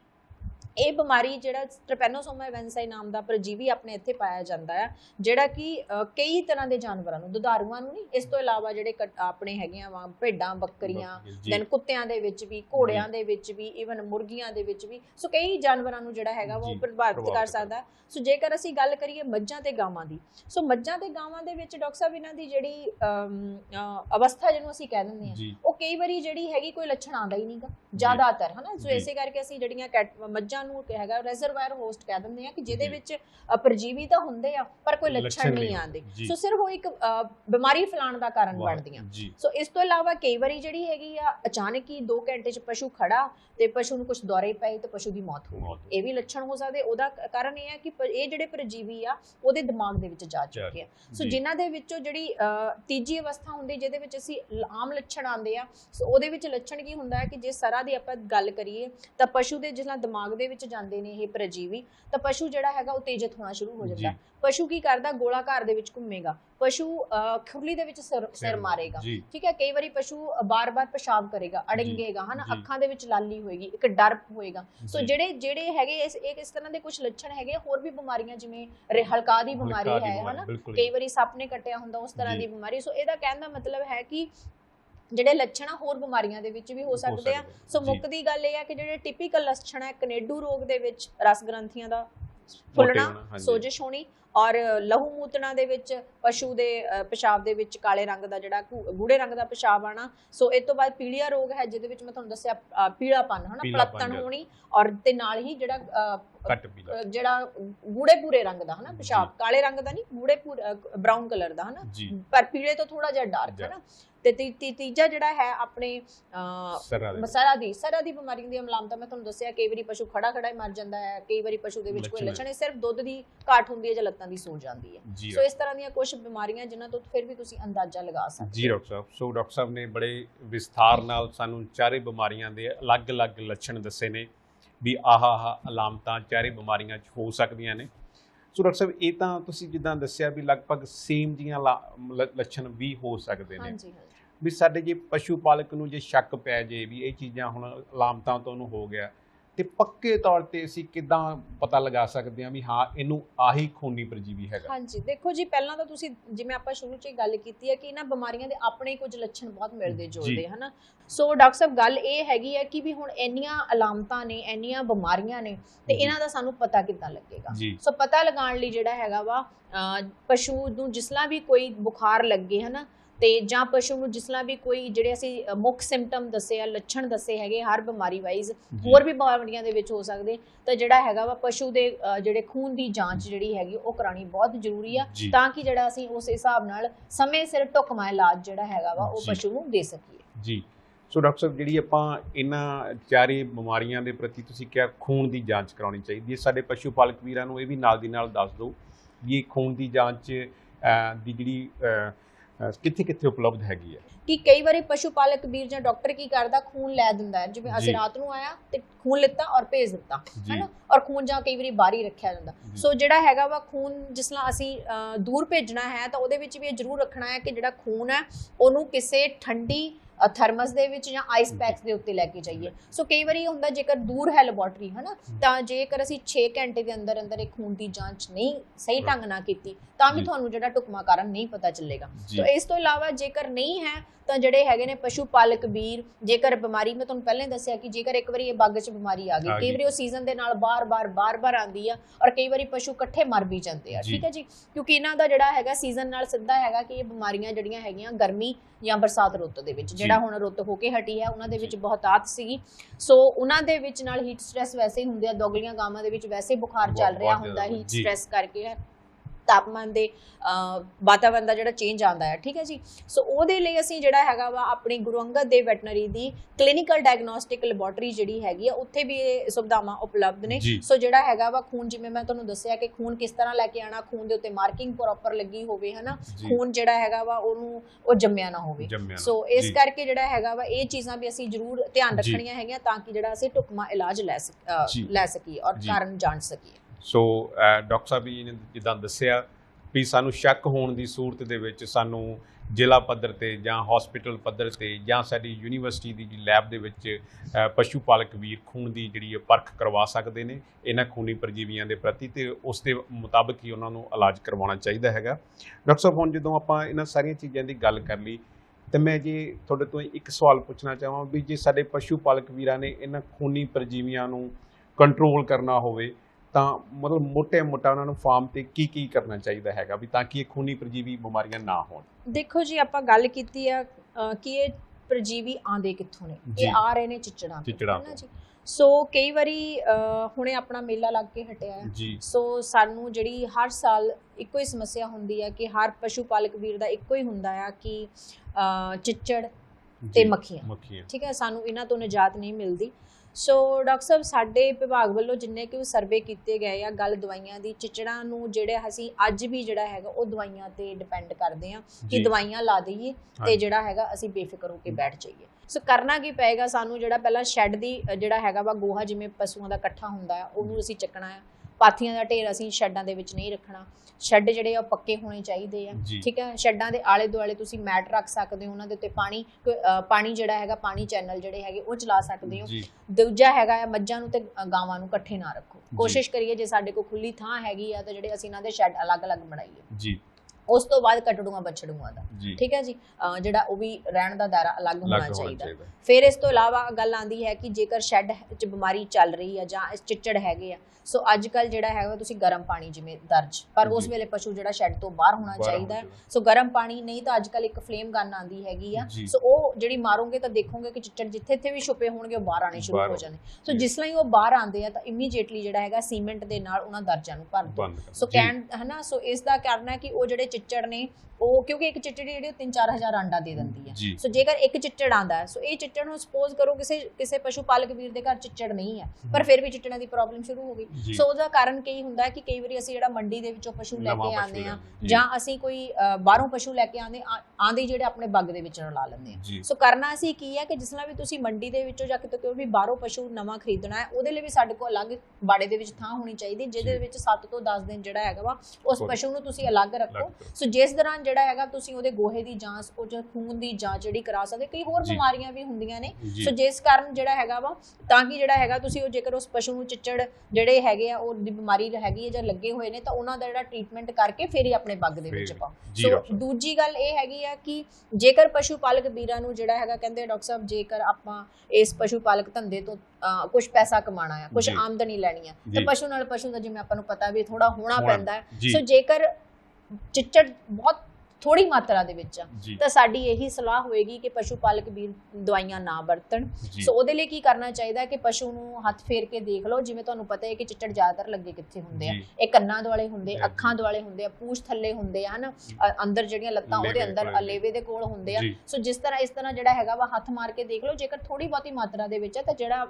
ਇਹ ਬਿਮਾਰੀ ਜਿਹੜਾ ਟ੍ਰੈਪੈਨੋਸੋਮਾ ਵੈਂਸਾਈ ਨਾਮ ਦਾ ਪਰਜੀਵੀ ਆਪਣੇ ਇੱਥੇ ਪਾਇਆ ਜਾਂਦਾ ਹੈ ਜਿਹੜਾ ਕਿ ਕਈ ਤਰ੍ਹਾਂ ਦੇ ਜਾਨਵਰਾਂ ਨੂੰ ਦੁਧਾਰੂਆਂ ਨੂੰ ਨਹੀਂ ਇਸ ਤੋਂ ਇਲਾਵਾ ਜਿਹੜੇ ਆਪਣੇ ਹੈਗੀਆਂ ਵਾ ਭੇਡਾਂ ਬੱਕਰੀਆਂ। ਦੈਨ ਕੁੱਤਿਆਂ ਦੇ ਵਿੱਚ ਵੀ ਘੋੜਿਆਂ ਦੇ ਵਿੱਚ ਵੀ ਇਵਨ ਮੁਰਗੀਆਂ ਦੇ ਵਿੱਚ ਵੀ ਸੋ ਕਈ ਜਾਨਵਰਾਂ ਨੂੰ ਜਿਹੜਾ ਹੈਗਾ ਉਹ ਪ੍ਰਭਾਵਿਤ ਕਰ ਸਕਦਾ। ਸੋ ਜੇਕਰ ਅਸੀਂ ਗੱਲ ਕਰੀਏ ਮੱਝਾਂ ਤੇ ਗਾਵਾਂ ਦੀ ਸੋ ਮੱਝਾਂ ਤੇ ਗਾਵਾਂ ਦੇ ਵਿੱਚ ਡਾਕਟਰ ਸਾਹਿਬ ਇਹਨਾਂ ਦੀ ਜਿਹੜੀ ਅਵਸਥਾ ਜਿਹਨੂੰ ਅਸੀਂ ਕਹਿ ਦਿੰਦੇ ਹਾਂ ਜੀ ਉਹ ਕਈ ਵਾਰੀ ਜਿਹੜੀ ਹੈਗੀ ਕੋਈ ਲੱਛਣ ਆਉਂਦਾ ਹੀ ਨਹੀਂਗਾ ਜ਼ਿਆਦਾਤਰ ਹਨਾ ਸੋ। ਇਸੇ ਕਰਕੇ ਅਸੀਂ ਜਿਹੜੀਆਂ ਕੈਟ- ਮੱਝਾਂ ਨੂੰ ਹੈਗਾ ਰਿਜ਼ਰਵਾਇਰ ਹੋਸਟ ਕਹਿ ਦਿੰਦੇ ਆ ਕਿ ਜਿਹਦੇ। ਵਿੱਚ ਪਰਜੀਵੀ ਤਾਂ ਹੁੰਦੇ ਆ ਪਰ ਕੋਈ ਲੱਛਣ ਨਹੀਂ ਆਉਂਦੇ। ਸੋ ਸਿਰਫ ਉਹ ਇੱਕ ਬਿਮਾਰੀ ਫੈਲਾਉਣ ਦਾ ਕਾਰਨ ਬਣਦੀਆਂ ਸੋ ਇਸ ਤੋਂ ਇਲਾਵਾ ਕਈ ਵਾਰੀ ਜਿਹੜੀ ਹੈਗੀ ਆ ਅਚਾਨਕ ਹੀ 2 ਘੰਟੇ ਚ ਪਸ਼ੂ ਖੜਾ ਤੇ ਪਸ਼ੂ ਨੂੰ ਕੁਝ ਦੌਰੇ ਪਏ ਤੇ ਪਸ਼ੂ ਦੀ ਮੌਤ ਹੋ। ਗਈ ਇਹ ਵੀ ਲੱਛਣ ਹੋ ਸਕਦੇ ਉਹਦਾ ਕਾਰਨ ਇਹ ਹੈ ਕਿ ਇਹ ਜਿਹੜੇ ਪਰਜੀਵੀ ਆ ਉਹਦੇ ਦਿਮਾਗ ਦੇ ਵਿੱਚ ਜਾ ਚੁੱਕੇ ਆ ਸੋ। ਜਿਨ੍ਹਾਂ ਦੇ ਵਿੱਚੋਂ ਜਿਹੜੀ ਤੀਜੀ ਅਵਸਥਾ ਹੁੰਦੀ ਜਿਹਦੇ ਵਿੱਚ ਅਸੀਂ ਆਮ ਲੱਛਣ ਆਉਂਦੇ ਆ ਸੋ ਉਹਦੇ ਵਿੱਚ ਲੱਛਣ ਕੀ ਹੁੰਦਾ ਹੈ ਕਿ ਜੇ ਸਰਾ ਦੀ ਆਪਾਂ ਗੱਲ ਕਰੀਏ ਤਾਂ ਪਸ਼ੂ ਦੇ ਜਿਸਲਾ ਦਿਮਾਗ ਦੇ ਵਿੱਚ ਜਾਂਦੇ ਨੇ ਇਹ ਪਰਜੀਵੀ ਤਾਂ ਪਸ਼ੂ ਜਿਹੜਾ ਹੈਗਾ ਉਤੇਜਿਤ ਹੋਣਾ ਸ਼ੁਰੂ ਹੋ ਜਾਂਦਾ। ਪਸ਼ੂ ਕੀ ਕਰਦਾ? ਗੋਲਾਕਾਰ ਦੇ ਵਿੱਚ ਘੁੰਮੇਗਾ। ਪਸ਼ੂ ਖੁਰਲੀ ਦੇ ਵਿੱਚ ਸਿਰ ਮਾਰੇਗਾ ਠੀਕ ਹੈ? ਕਈ ਵਾਰੀ ਪਸ਼ੂ ਬਾਰ-ਬਾਰ ਪਿਸ਼ਾਬ ਕਰੇਗਾ ਅੜੰਗੇਗਾ ਹਨਾ। ਅੱਖਾਂ ਦੇ ਵਿੱਚ ਲਾਲੀ ਹੋਏਗੀ ਇੱਕ ਡਰ ਹੋਏਗਾ। ਸੋ। ਜਿਹੜੇ ਜਿਹੜੇ ਹੈਗੇ ਇਸ ਇੱਕ ਇਸ ਤਰ੍ਹਾਂ ਦੇ ਕੁਝ ਲੱਛਣ ਹੈਗੇ ਹੋਰ ਵੀ ਬਿਮਾਰੀਆਂ ਜਿਵੇਂ ਹਲਕਾ ਦੀ ਬਿਮਾਰੀ ਹੈ ਹਨਾ? ਕਈ ਵਾਰੀ ਸੱਪ ਨੇ ਕੱਟਿਆ ਹੁੰਦਾ ਉਸ ਤਰ੍ਹਾਂ। ਦੀ ਬਿਮਾਰੀ। ਸੋ ਇਹਦਾ ਕਹਿਣ ਦਾ ਮਤਲਬ ਹੈ ਕਿ ਜਿਹੜੇ ਲੱਛਣ ਆ ਹੋਰ ਬਿਮਾਰੀਆਂ ਦੇ ਵਿੱਚ ਵੀ ਹੋ ਸਕਦੇ ਆ ਸੋ। ਮੁੱਖ ਦੀ ਗੱਲ ਇਹ ਹੈ ਕਿ ਜਿਹੜੇ ਟਿਪੀਕਲ ਲੱਛਣ ਹੈ ਕਨੇਡੂ ਰੋਗ ਦੇ ਵਿੱਚ ਰਸ ਗ੍ਰੰਥੀਆਂ ਦਾ ਫੁੱਲਣਾ। ਸੋਜਸ਼ ਹੋਣੀ ਔਰ ਲਹੂ ਮੂਤਣਾ ਦੇ ਵਿੱਚ ਪਸ਼ੂ ਦੇ ਪਿਸ਼ਾਬ ਦੇ ਵਿੱਚ ਕਾਲੇ ਰੰਗ ਦਾ ਜਿਹੜਾ ਗੂੜੇ ਰੰਗ ਦਾ ਪਿਸ਼ਾਬ ਆਣਾ। ਸੋ ਇਸ ਤੋਂ ਬਾਅਦ ਪੀਲੀਆ ਰੋਗ ਹੈ ਜਿਹਦੇ ਵਿੱਚ ਮੈਂ ਤੁਹਾਨੂੰ ਦੱਸਿਆ ਪੀਲਾਪਨ ਹਨਾ? ਪਲੱਤਣ ਹੋਣੀ ਔਰ ਤੇ ਨਾਲ ਹੀ ਜਿਹੜਾ ਜਿਹੜਾ ਗੂੜੇ ਪੂਰੇ ਰੰਗ ਦਾ ਹਨਾ? ਪਿਸ਼ਾਬ। ਕਾਲੇ ਰੰਗ ਦਾ ਨਹੀਂ ਗੂੜੇ ਬ੍ਰਾਊਨ ਕਲਰ ਦਾ ਹਨਾ? ਪਰ ਪੀਲੇ ਤੋਂ ਥੋੜਾ ਜਿਹਾ ਡਾਰਕ ਹਨਾ? ਤੇ ਤੀਜਾ ਜਿਹੜਾ ਹੈ ਆਪਣੇ ਮਸਾਰਾ ਦੀ ਸਰਾ ਦੀ ਬਿਮਾਰੀ ਦੀ ਅਮਲਾਮਤਾ ਮੈਂ ਤੁਹਾਨੂੰ ਦੱਸਿਆ ਕਈ ਵਾਰੀ ਪਸ਼ੂ ਖੜਾ ਖੜਾ ਹੀ ਮਰ ਜਾਂਦਾ ਹੈ ਕਈ ਵਾਰੀ ਪਸ਼ੂ ਦੇ ਵਿੱਚ ਕੋਈ ਲੱਛਣ ਲੱਛਣ ਹੈ ਸਿਰਫ ਦੁੱਧ ਦੀ ਘਾਟ ਹੁੰਦੀ ਹੈ ਜਾਂ ਲੱਤਾਂ ਦੀ ਸੋ ਜਾਂਦੀ ਹੈ। ਸੋ ਇਸ ਤਰ੍ਹਾਂ ਦੀਆਂ ਕੁਝ ਬਿਮਾਰੀਆਂ ਜਿਨ੍ਹਾਂ ਤੋਂ ਫਿਰ ਵੀ ਤੁਸੀਂ ਅੰਦਾਜ਼ਾ ਲਗਾ ਸਕਦੇ ਜੀ ਡਾਕਟਰ ਸਾਹਿਬ ਸੋ ਡਾਕਟਰ ਸਾਹਿਬ ਨੇ ਬੜੇ ਵਿਸਥਾਰ ਨਾਲ ਸਾਨੂੰ ਚਾਰੇ ਬਿਮਾਰੀਆਂ ਦੇ ਅਲੱਗ-ਅਲੱਗ ਲੱਛਣ ਦੱਸੇ ਨੇ ਵੀ ਆਹ ਆਹ ਅਲਾਮਤਾਂ ਚਾਰੇ ਬਿਮਾਰੀਆਂ 'ਚ ਹੋ ਸਕਦੀਆਂ ਨੇ। ਸੋ ਡਾਕਟਰ ਸਾਹਿਬ ਇਹ ਤਾਂ ਤੁਸੀਂ ਜਿੱਦਾਂ ਦੱਸਿਆ ਵੀ ਲਗਭਗ ਸੇਮ ਜੀਆਂ ਲੱਛਣ ਵੀ ਹੋ ਸਕਦੇ ਨੇ। ਹਾਂਜੀ ਹਾਂਜੀ। ਵੀ ਸਾਡੇ ਜੇ ਪਸ਼ੂ ਪਾਲਕ ਨੂੰ ਜੇ ਸ਼ੱਕ ਪੈ ਜੇ ਵੀ ਇਹ ਚੀਜ਼ਾਂ ਹੁਣ ਅਲਾਮਤਾਂ ਤੋਂ ਉਹਨੂੰ ਹੋ ਗਿਆ ਤੇ ਪੱਕੇ ਤੌਰ ਤੇ ਅਸੀਂ ਕਿਦਾਂ ਪਤਾ ਲਗਾ ਸਕਦੇ ਹਾਂ ਵੀ ਹਾਂ ਇਹਨੂੰ ਆਹੀ ਖੂਨੀ ਪਰਜੀਵੀ ਹੈਗਾ। ਹਾਂਜੀ ਦੇਖੋ ਜੀ ਪਹਿਲਾਂ ਤਾਂ ਤੁਸੀਂ ਜਿਵੇਂ ਆਪਾਂ ਸ਼ੁਰੂ 'ਚ ਹੀ ਗੱਲ ਕੀਤੀ ਹੈ ਕਿ ਇਹਨਾਂ ਬਿਮਾਰੀਆਂ ਦੇ ਆਪਣੇ ਕੁਝ ਲੱਛਣ ਬਹੁਤ ਮਿਲਦੇ ਜੁਲਦੇ ਹਨਾ? ਸੋ ਡਾਕਟਰ ਸਾਹਿਬ ਗੱਲ ਇਹ ਹੈਗੀ ਹੈ ਕਿ ਵੀ ਹੁਣ ਇੰਨੀਆਂ ਅਲਾਮਤਾਂ ਨੇ ਇੰਨੀਆਂ ਬਿਮਾਰੀਆਂ ਨੇ ਤੇ। ਇਹਨਾਂ ਦਾ ਸਾਨੂੰ ਪਤਾ ਕਿੱਦਾਂ ਲੱਗੇਗਾ? ਸੋ ਪਤਾ ਲਗਾਉਣ ਲਈ ਜਿਹੜਾ ਹੈਗਾ ਵਾ ਪਸ਼ੂ ਨੂੰ ਜਿਸਲਾ ਵੀ ਕੋਈ ਬੁਖਾਰ ਲੱਗੇ ਹਨਾ? ਤੇ ਜਾਂ ਪਸ਼ੂ ਨੂੰ ਜਿਸਲਾ ਵੀ ਕੋਈ ਜਿਹੜੇ ਅਸੀਂ ਮੁੱਖ ਸਿੰਪਟਮ ਦੱਸੇ ਆ ਲੱਛਣ ਦੱਸੇ ਹੈਗੇ ਹਰ ਬਿਮਾਰੀ ਵਾਈਜ਼। ਹੋਰ ਵੀ ਬਿਮਾਰੀਆਂ ਦੇ ਵਿੱਚ ਹੋ ਸਕਦੇ ਤਾਂ ਜਿਹੜਾ ਹੈਗਾ ਵਾ ਪਸ਼ੂ ਦੇ ਜਿਹੜੇ ਖੂਨ ਦੀ ਜਾਂਚ ਜਿਹੜੀ ਹੈਗੀ ਉਹ ਕਰਾਣੀ ਬਹੁਤ ਜ਼ਰੂਰੀ ਆ। ਤਾਂ ਕਿ ਜਿਹੜਾ ਅਸੀਂ ਉਸ ਹਿਸਾਬ ਨਾਲ ਸਮੇਂ ਸਿਰ ਢੁਕਮਾ ਇਲਾਜ ਜਿਹੜਾ ਹੈਗਾ ਵਾ ਉਹ। ਪਸ਼ੂ ਨੂੰ ਦੇ ਸਕੀਏ ਜੀ ਸੋ ਡਾਕਟਰ ਸਾਹਿਬ ਜਿਹੜੀ ਆਪਾਂ ਇਹਨਾਂ ਚਾਰੇ ਬਿਮਾਰੀਆਂ ਦੇ ਪ੍ਰਤੀ ਤੁਸੀਂ ਕਿਹਾ ਖੂਨ ਦੀ ਜਾਂਚ ਕਰਾਉਣੀ ਚਾਹੀਦੀ ਹੈ ਸਾਡੇ ਪਸ਼ੂ ਪਾਲਕ ਵੀਰਾਂ ਨੂੰ ਇਹ ਵੀ ਨਾਲ ਦੀ ਨਾਲ ਦੱਸ ਦਿਓ ਵੀ ਇਹ ਖੂਨ ਦੀ ਜਾਂਚ ਦੀ ਜਿਹੜੀ ਕਿੱਥੇ ਕਿੱਥੇ ਉਪਲਬਧ ਹੈਗੀ ਹੈ? ਕਿ ਕਈ ਵਾਰੀ ਪਸ਼ੂ ਪਾਲਕ ਵੀਰ ਜਾਂ ਡਾਕਟਰ ਕੀ ਕਰਦਾ ਖੂਨ ਲੈ ਦਿੰਦਾ ਹੈ। ਜਿਵੇਂ। ਅਸੀਂ ਰਾਤ ਨੂੰ ਆਇਆ ਤੇ ਖੂਨ ਲਿੱਤਾ ਔਰ ਭੇਜ ਦਿੱਤਾ ਜੀ। ਹੈਨਾ? ਔਰ ਖੂਨ ਜਾਂ ਕਈ ਵਾਰੀ ਬਾਹਰ ਹੀ ਰੱਖਿਆ ਜਾਂਦਾ। ਸੋ ਜਿਹੜਾ ਹੈਗਾ ਵਾ ਖੂਨ ਜਿਸ ਨਾਲ ਅਸੀਂ ਦੂਰ ਭੇਜਣਾ ਹੈ ਤਾਂ ਉਹਦੇ ਵਿੱਚ ਵੀ ਇਹ ਜ਼ਰੂਰ ਰੱਖਣਾ ਹੈ ਕਿ ਜਿਹੜਾ ਖੂਨ ਹੈ ਉਹਨੂੰ ਕਿਸੇ ਠੰਡੀ ਥਰਮਸ ਦੇ ਵਿੱਚ ਜਾਂ ਆਈਸ ਪੈਕਸ ਦੇ ਉੱਤੇ ਲੈ ਕੇ ਜਾਈਏ। ਸੋ ਕਈ ਵਾਰੀ ਇਹ ਹੁੰਦਾ ਜੇਕਰ ਦੂਰ ਹੈ ਲੈਬੋਰਟਰੀ ਹਨਾ ਤਾਂ ਜੇਕਰ ਅਸੀਂ 6 ਘੰਟੇ ਦੇ ਅੰਦਰ ਅੰਦਰ ਇਹ ਖੂਨ ਦੀ ਜਾਂਚ ਨਹੀਂ ਸਹੀ ਢੰਗ ਨਾਲ ਕੀਤੀ ਤਾਂ ਵੀ। ਤੁਹਾਨੂੰ ਜਿਹੜਾ ਟੁਕਮਾ ਕਾਰਨ ਨਹੀਂ ਪਤਾ ਚੱਲੇਗਾ। ਸੋ ਇਸ ਤੋਂ ਇਲਾਵਾ ਜੇਕਰ ਨਹੀਂ ਹੈ ਤਾਂ ਜਿਹੜੇ ਹੈਗੇ ਨੇ ਪਸ਼ੂ ਪਾਲਕ ਵੀਰ ਜੇਕਰ ਬਿਮਾਰੀ ਮੈਂ ਤੁਹਾਨੂੰ ਪਹਿਲਾਂ ਹੀ ਦੱਸਿਆ ਕਿ ਜੇਕਰ ਇੱਕ ਵਾਰੀ ਇਹ ਬੱਗ 'ਚ ਬਿਮਾਰੀ ਆ ਗਈ। ਕਈ ਵਾਰੀ ਉਹ ਸੀਜ਼ਨ ਦੇ ਨਾਲ ਬਾਰ-ਬਾਰ ਬਾਰ-ਬਾਰ ਆਉਂਦੀ ਆ ਔਰ ਕਈ ਵਾਰੀ ਪਸ਼ੂ ਇਕੱਠੇ ਮਰ ਵੀ ਜਾਂਦੇ ਆ। ਠੀਕ ਹੈ ਜੀ? ਕਿਉਂਕਿ ਇਹਨਾਂ ਦਾ ਜਿਹੜਾ ਹੈਗਾ ਸੀਜ਼ਨ ਨਾਲ ਸਿੱਧਾ ਹੈਗਾ ਕਿ ਇਹ ਬਿਮਾਰੀਆਂ ਜਿਹੜੀਆਂ ਹੈਗੀਆਂ ਗਰਮੀ ਜਾਂ ਬਰਸਾਤ ਰੁੱਤ ਦੇ ਵਿੱਚ ਜਿਹੜਾ ਹੁਣ ਰੁੱਤ ਹੋ ਕੇ ਹਟੀ ਹੈ ਉਹਨਾਂ ਦੇ ਵਿੱਚ। ਬਹੁਤਾਤ ਸੀਗੀ ਸੋ ਉਹਨਾਂ ਦੇ ਵਿੱਚ ਨਾਲ ਹੀਟ ਸਟ੍ਰੈਸ ਵੈਸੇ ਹੀ ਹੁੰਦੇ ਆ ਦੋਗਲੀਆਂ ਗਾਵਾਂ ਦੇ ਵਿੱਚ ਵੈਸੇ ਬੁਖਾਰ ਚੱਲ ਰਿਹਾ ਹੁੰਦਾ ਹੀਟ। ਸਟ੍ਰੈਸ ਕਰਕੇ ਹੈ ਤਾਪਮਾਨ ਦੇ ਅਹ, ਵਾਤਾਵਰਣ ਦਾ ਜਿਹੜਾ ਚੇਂਜ ਆਉਂਦਾ ਹੈ ਠੀਕ ਹੈ ਜੀ ਸੋ ਉਹਦੇ ਲਈ ਅਸੀਂ ਜਿਹੜਾ ਹੈਗਾ ਵਾ ਆਪਣੀ ਗੁਰੂ ਅੰਗਦ ਦੇਵ ਵੈਟਨਰੀ ਦੀ ਕਲੀਨਿਕਲ ਡਾਇਗਨੋਸਟਿਕ ਲੈਬੋਰਟਰੀ ਜਿਹੜੀ ਹੈਗੀ ਆ ਉੱਥੇ ਵੀ ਇਹ ਸੁਵਿਧਾਵਾਂ ਉਪਲਬਧ ਨੇ। ਸੋ ਜਿਹੜਾ ਹੈਗਾ ਵਾ ਖੂਨ ਜਿਵੇਂ ਮੈਂ ਤੁਹਾਨੂੰ ਦੱਸਿਆ ਕਿ ਖੂਨ ਕਿਸ ਤਰ੍ਹਾਂ ਲੈ ਕੇ ਆਣਾ ਖੂਨ ਦੇ ਉੱਤੇ ਮਾਰਕਿੰਗ ਪ੍ਰੋਪਰ ਲੱਗੀ ਹੋਵੇ ਹਨਾ ਖੂਨ ਜਿਹੜਾ ਹੈਗਾ ਵਾ ਉਹਨੂੰ ਉਹ ਜੰਮਿਆ ਨਾ ਹੋਵੇ। ਸੋ ਇਸ। ਕਰਕੇ ਜਿਹੜਾ ਹੈਗਾ ਵਾ ਇਹ ਚੀਜ਼ਾਂ ਵੀ ਅਸੀਂ ਜ਼ਰੂਰ ਧਿਆਨ। ਰੱਖਣੀਆਂ ਹੈਗੀਆਂ ਤਾਂ ਕਿ ਜਿਹੜਾ ਅਸੀਂ ਟੁਕਮਾ ਇਲਾਜ ਲੈ ਸਕੀਏ ਔਰ। ਕਾਰਨ ਜਾਣ ਸਕੀਏ ਸੋ ਡਾਕਟਰ ਸਾਹਿਬ ਜੀ ਨੇ ਜਿੱਦਾਂ ਦੱਸਿਆ ਵੀ ਸਾਨੂੰ ਸ਼ੱਕ ਹੋਣ ਦੀ ਸੂਰਤ ਦੇ ਵਿੱਚ ਸਾਨੂੰ ਜ਼ਿਲ੍ਹਾ ਪੱਧਰ ਤੇ ਜਾਂ ਹਸਪੀਟਲ ਪੱਧਰ ਤੇ ਜਾਂ ਸਾਡੀ ਯੂਨੀਵਰਸਿਟੀ ਦੀ ਲੈਬ ਦੇ ਵਿੱਚ ਪਸ਼ੂ ਪਾਲਕ ਵੀਰ ਖੂਨ ਦੀ ਜਿਹੜੀ ਹੈ ਪਰਖ ਕਰਵਾ ਸਕਦੇ ਨੇ, ਇਹਨਾਂ ਖੂਨੀ ਪਰਜੀਵੀਆਂ ਦੇ ਪ੍ਰਤੀ ਤੇ ਉਸ ਦੇ ਮੁਤਾਬਕ ਹੀ ਉਹਨਾਂ ਨੂੰ ਇਲਾਜ ਕਰਵਾਉਣਾ ਚਾਹੀਦਾ ਹੈਗਾ। ਡਾਕਟਰ ਸਾਹਿਬ, ਹੁਣ ਜਦੋਂ ਆਪਾਂ ਇਹਨਾਂ ਸਾਰੀਆਂ ਚੀਜ਼ਾਂ ਦੀ ਗੱਲ ਕਰ ਲਈ, ਤੇ ਮੈਂ ਜੇ ਤੁਹਾਡੇ ਤੋਂ ਇੱਕ ਸਵਾਲ ਪੁੱਛਣਾ ਚਾਹਾਂ ਵੀ ਜੇ ਸਾਡੇ ਪਸ਼ੂ ਪਾਲਕ ਵੀਰਾਂ ਨੇ ਇਹਨਾਂ ਖੂਨੀ ਪਰਜੀਵੀਆਂ ਨੂੰ ਕੰਟਰੋਲ ਕਰਨਾ ਹੋਵੇ ਤਾਂ ਮਤਲਬ ਮੋਟੇ ਮੋਟਾ ਉਹਨਾਂ ਨੂੰ ਫਾਰਮ ਤੇ ਕੀ ਕੀ ਕਰਨਾ ਚਾਹੀਦਾ ਹੈਗਾ ਵੀ ਤਾਂ ਕਿ ਇਹ ਖੂਨੀ ਪਰਜੀਵੀ ਬਿਮਾਰੀਆਂ ਨਾ ਹੋਣ? ਦੇਖੋ ਜੀ ਆਪਾਂ ਗੱਲ ਕੀਤੀ ਆ ਕਿ ਇਹ ਪ੍ਰਜੀਵੀ ਆਂਦੇ ਕਿੱਥੋਂ ਨੇ। ਇਹ ਆ ਰਹੇ ਨੇ ਚਿਚੜਾਂ ਤੋਂ ਹੈ ਜੀ? ਸੋ ਕਈ ਵਾਰੀ ਹੁਣੇ ਆਪਣਾ ਮੇਲਾ ਲੱਗ ਕੇ ਹਟਿਆ ਹੈ। ਸੋ ਸਾਨੂੰ ਜਿਹੜੀ ਹਰ ਸਾਲ ਇੱਕੋ ਹੀ ਸਮੱਸਿਆ ਹੁੰਦੀ ਹੈ ਕਿ ਹਰ ਪਸ਼ੂ ਪਾਲਕ ਵੀਰ ਦਾ ਇੱਕੋ ਹੀ ਹੁੰਦਾ ਆ ਕਿ ਚਿੱਚੜ ਤੇ ਮੱਖੀਆਂ। ਠੀਕ ਹੈ? ਸਾਨੂੰ ਇਹਨਾਂ ਤੋਂ ਨਿਜਾਤ ਨਹੀਂ ਮਿਲਦੀ। ਸੋ ਡਾਕਟਰ ਸਾਹਿਬ ਸਾਡੇ ਵਿਭਾਗ ਵੱਲੋਂ ਜਿੰਨੇ ਕਿ ਸਰਵੇ ਕੀਤੇ ਗਏ ਆ ਗੱਲ ਦਵਾਈਆਂ ਦੀ ਚਿਚੜਾਂ ਨੂੰ ਜਿਹੜੇ ਅਸੀਂ ਅੱਜ ਵੀ ਜਿਹੜਾ ਹੈਗਾ ਉਹ ਦਵਾਈਆਂ ਤੇ ਡਿਪੈਂਡ ਕਰਦੇ ਆ ਕਿ। ਦਵਾਈਆਂ ਲਾ ਦਈਏ ਤੇ। ਜਿਹੜਾ ਹੈਗਾ ਅਸੀਂ ਬੇਫਿਕਰ ਹੋ ਕੇ ਬੈਠ ਜਾਈਏ ਸੋ ਕਰਨਾ ਕੀ ਪਏਗਾ ਸਾਨੂੰ ਜਿਹੜਾ ਪਹਿਲਾਂ ਸ਼ੈੱਡ ਦੀ ਜਿਹੜਾ ਹੈਗਾ ਵਾ ਗੋਹਾ ਜਿਵੇਂ ਪਸ਼ੂਆਂ ਦਾ ਇਕੱਠਾ ਹੁੰਦਾ ਆ ਉਹਨੂੰ ਅਸੀਂ ਚੱਕਣਾ ਆ ਪਾਥੀਆਂ ਦਾ ਢੇਰ ਅਸੀਂ ਸ਼ੈੱਡਾਂ ਦੇ ਵਿੱਚ ਨਹੀਂ ਰੱਖਣਾ। ਸ਼ੈੱਡ ਜਿਹੜੇ ਆ ਪੱਕੇ ਹੋਣੇ ਚਾਹੀਦੇ ਆ। ਠੀਕ ਹੈ ਸ਼ੈੱਡਾਂ ਦੇ ਆਲੇ ਦੁਆਲੇ ਤੁਸੀਂ ਮੈਟ ਰੱਖ ਸਕਦੇ ਹੋ ਉਹਨਾਂ ਦੇ ਉੱਤੇ ਪਾਣੀ ਪਾਣੀ ਜਿਹੜਾ ਹੈਗਾ ਪਾਣੀ ਚੈਨਲ ਜਿਹੜੇ ਹੈਗੇ ਉਹ ਚਲਾ ਸਕਦੇ ਹੋ। ਦੂਜਾ ਹੈਗਾ ਆ ਮੱਝਾਂ ਨੂੰ ਤੇ ਗਾਵਾਂ ਨੂੰ ਇਕੱਠੇ ਨਾ ਰੱਖੋ। ਕੋਸ਼ਿਸ਼ ਕਰੀਏ ਜੇ ਸਾਡੇ ਕੋਲ ਖੁੱਲੀ ਥਾਂ ਹੈਗੀ ਆ ਤਾਂ ਜਿਹੜੇ ਅਸੀਂ ਇਹਨਾਂ ਦੇ ਸ਼ੈੱਡ ਅਲੱਗ-ਅਲੱਗ ਬਣਾਈਏ। ਜੀ। ਉਸ ਤੋਂ ਬਾਅਦ ਕਟੜੂਆਂ ਬੱਛੜੂਆਂ ਦਾ। ਠੀਕ ਹੈ ਜੀ? ਜਿਹੜਾ ਉਹ ਵੀ ਰਹਿਣ ਦਾ ਦਾਇਰਾ ਅਲੱਗ ਹੋਣਾ ਚਾਹੀਦਾ। ਫਿਰ ਇਸ ਤੋਂ ਇਲਾਵਾ ਗੱਲ ਆਂਦੀ ਹੈ ਕਿ ਜੇਕਰ ਸ਼ੈੱਡ 'ਚ ਬਿਮਾਰੀ ਚੱਲ ਰਹੀ ਆ ਜਾਂ ਇਸ ਚਿੱਚੜ ਹੈਗੇ ਆ ਸੋ ਅੱਜ ਕੱਲ ਜਿਹੜਾ ਹੈਗਾ ਤੁਸੀਂ ਗਰਮ ਪਾਣੀ ਜਿਵੇਂ ਦਰਜ ਪਰ ਉਸ। ਵੇਲੇ ਪਸ਼ੂ ਜਿਹੜਾ ਸ਼ੈੱਡ ਤੋਂ ਬਾਹਰ ਹੋਣਾ ਚਾਹੀਦਾ ਹੈ। ਸੋ ਗਰਮ ਪਾਣੀ ਨਹੀਂ ਤਾਂ ਅੱਜ ਕੱਲ ਇੱਕ ਫਲੇਮ ਗਨ ਆਂਦੀ ਹੈਗੀ ਆ। ਸੋ ਉਹ ਜਿਹੜੀ ਮਾਰੋਗੇ ਤਾਂ ਦੇਖੋਗੇ ਕਿ ਚਿੱਚੜ ਜਿੱਥੇ ਇੱਥੇ ਵੀ ਛੁਪੇ ਹੋਣਗੇ ਉਹ ਬਾਹਰ ਆਣੇ ਸ਼ੁਰੂ ਹੋ ਹੋ- ਜਾਣੇ। ਸੋ। ਜਿਸ ਲਈ ਉਹ ਬਾਹਰ ਆਂਦੇ ਆ ਤਾਂ ਇਮੀਡੀਏਟਲੀ ਜਿਹੜਾ ਹੈਗਾ ਸੀਮੈਂਟ ਦੇ ਨਾਲ ਉਹਨਾਂ ਦਰਜਾਂ ਨੂੰ ਭਰ ਕਰ ਸੋ ਕਹਿਣ ਹਨਾ ਸੋ ਇਸ ਦਾ ਕਾਰਨ ਹੈ ਕਿ ਉਹ ਜਿਹੜੇ ਚਿੱਚੜ ਨੇ ਉਹ ਕਿਉਂਕਿ ਇੱਕ ਚਿੱਚੜ ਜਿਹੜੀ ਉਹ 3-4000 ਅੰਡਾ ਦੇ ਦਿੰਦੀ ਹੈ। ਸੋ ਜੇਕਰ ਇੱਕ ਚਿੱਚੜ ਆਂਦਾ ਹੈ ਸੋ ਇਹ ਚਿੱਚੜ ਨੂੰ ਸਪੋਜ਼ ਕਰੋ ਕਿਸੇ ਕਿਸੇ ਪਸ਼ੂ ਪਾਲਕ ਵੀਰ ਦੇ ਘਰ ਚਿੱਚੜ ਨਹੀਂ ਹੈ ਪਰ ਫਿਰ ਵੀ ਚਿੱਚੜਾਂ ਦੀ ਪ੍ਰੋਬਲਮ ਸ਼ੁਰੂ ਹੋ ਗਈ। ਸੋ ਉਹਦਾ ਕਾਰਨ ਕੀ ਹੁੰਦਾ ਹੈ ਕਿ ਕਈ ਵਾਰੀ ਅਸੀਂ ਜਿਹੜਾ ਮੰਡੀ ਦੇ ਵਿੱਚੋਂ ਪਸ਼ੂ ਲੈ ਕੇ ਆਉਂਦੇ ਆ ਜੀ। ਅਸੀਂ ਕੋਈ ਬਾਹਰੋਂ ਪਸ਼ੂ ਲੈ ਕੇ ਆਉਂਦੇ ਆਂਦੇ ਜਿਹੜੇ ਆਪਣੇ ਬੱਗ ਦੇ ਵਿੱਚ ਰਲਾ ਲੈਂਦੇ ਆ ਸੋ ਕਰਨਾ ਅਸੀਂ ਕੀ ਹੈ ਕਿ ਜਿਸ ਨਾਲ ਵੀ ਤੁਸੀਂ ਮੰਡੀ ਦੇ ਵਿੱਚੋਂ ਜਾਂ ਕਿਤੇ ਕੋਈ ਵੀ ਬਾਹਰੋਂ ਪਸ਼ੂ ਨਵਾਂ ਖਰੀਦਣਾ ਹੈ ਉਹਦੇ ਲਈ ਵੀ ਸਾਡੇ ਕੋਲ ਅਲੱਗ ਬਾੜੇ ਦੇ ਵਿੱਚ ਥਾਂ ਹੋਣੀ ਚਾਹੀਦੀ ਜਿਹਦੇ। ਵਿੱਚ 7 ਤੋਂ 10 ਦਿਨ ਜਿਹੜਾ ਹੈਗਾ ਵਾ ਉਸ ਪਸ਼ੂ ਨੂੰ ਤੁਸੀਂ ਅਲੱਗ ਰੱਖੋ। ਸੋ ਜਿਸ ਦੌਰਾਨ ਜਿਹੜਾ ਹੈਗਾ ਤੁਸੀਂ ਉਹਦੇ ਗੋਹੇ ਦੀ ਜਾਂਚ ਉਹ ਜੋ ਖੂਨ ਦੀ ਜਾਂਚ ਜਿਹੜੀ ਕਰਾ ਸਕਦੇ ਕਈ ਹੋਰ। ਬਿਮਾਰੀਆਂ ਵੀ ਹੁੰਦੀਆਂ ਨੇ ਸੋ ਜਿਸ ਕਾਰਨ ਜਿਹੜਾ ਹੈਗਾ ਵਾ ਤਾਂ ਕਿ ਜਿਹੜਾ ਹੈਗਾ ਤੁਸੀਂ ਉਹ ਜੇਕਰ ਉਸ ਪਸ਼ੂ ਨੂੰ ਚਿੱਚੜ ਜਿਹੜੇ ਹੈਗੇ ਆ ਉਹ ਦੀ ਬਿਮਾਰੀ ਹੈਗੀ ਹੈ ਜਾਂ ਲੱਗੇ ਹੋਏ ਨੇ ਤਾਂ ਉਹਨਾਂ ਦਾ ਜਿਹੜਾ ਟ੍ਰੀਟਮੈਂਟ ਕਰਕੇ ਫਿਰ ਹੀ ਆਪਣੇ ਬੱਗ ਦੇ ਵਿੱਚ ਪਾਓ ਸੋ। ਦੂਜੀ ਗੱਲ ਇਹ ਹੈਗੀ ਆ ਕਿ ਜੇਕਰ ਪਸ਼ੂ ਪਾਲਕ ਵੀਰਾਂ ਨੂੰ ਜਿਹੜਾ ਹੈਗਾ ਕਹਿੰਦੇ ਡਾਕਟਰ ਸਾਹਿਬ ਜੇਕਰ ਆਪਾਂ ਇਸ ਪਸ਼ੂ ਪਾਲਕ ਧੰਦੇ ਤੋਂ ਕੁਝ ਪੈਸਾ ਕਮਾਣਾ ਆ ਕੁਝ। ਆਮਦਨੀ ਲੈਣੀ ਆ। ਤਾਂ ਪਸ਼ੂ ਨਾਲ ਪਸ਼ੂ ਦਾ ਜਿਵੇਂ ਆਪਾਂ ਨੂੰ ਪਤਾ ਵੀ ਥੋੜਾ ਹੋਣਾ ਪੈਂਦਾ ਸੋ ਜੇਕਰ ਚਿੱਚੜ ਬਹੁਤ ਥੋੜੀ ਮਾਤਰਾ ਦੇ ਵਿੱਚ ਆ। ਤਾਂ ਸਾਡੀ ਇਹੀ ਸਲਾਹ ਹੋਏਗੀ ਕਿ ਪਸ਼ੂ ਪਾਲਕ ਵੀਰ ਦਵਾਈਆਂ ਨਾ ਵਰਤਣ। ਸੋ ਉਹਦੇ ਲਈ ਕੀ ਕਰਨਾ ਚਾਹੀਦਾ ਹੈ ਕਿ ਪਸ਼ੂ ਨੂੰ ਹੱਥ ਫੇਰ ਕੇ ਦੇਖ ਲਓ। ਜਿਵੇਂ ਤੁਹਾਨੂੰ ਪਤਾ ਹੈ ਕਿ ਚਿੱਚੜ ਜ਼ਿਆਦਾਤਰ ਲੱਗੇ ਕਿੱਥੇ ਹੁੰਦੇ ਆ? ਇਹ ਕੰਨਾਂ ਦੁਆਲੇ ਹੁੰਦੇ। ਅੱਖਾਂ ਦੁਆਲੇ ਹੁੰਦੇ ਆ ਪੂਛ ਥੱਲੇ ਹੁੰਦੇ ਆ ਹਨਾ? ਅੰਦਰ ਜਿਹੜੀਆਂ ਲੱਤਾਂ ਉਹਦੇ ਲੇਵੇ ਅੰਦਰ। ਅਲੇਵੇ ਦੇ ਕੋਲ ਹੁੰਦੇ ਆ। ਸੋ ਜਿਸ ਤਰ੍ਹਾਂ ਇਸ ਤਰ੍ਹਾਂ ਜਿਹੜਾ ਹੈਗਾ ਵਾ ਹੱਥ ਮਾਰ ਕੇ ਦੇਖ ਲਓ। ਜੇਕਰ ਥੋੜੀ ਬਹੁਤੀ ਮਾਤਰਾ ਦੇ ਵਿੱਚ ਹੈ ਤਾਂ ਜਿਹੜਾ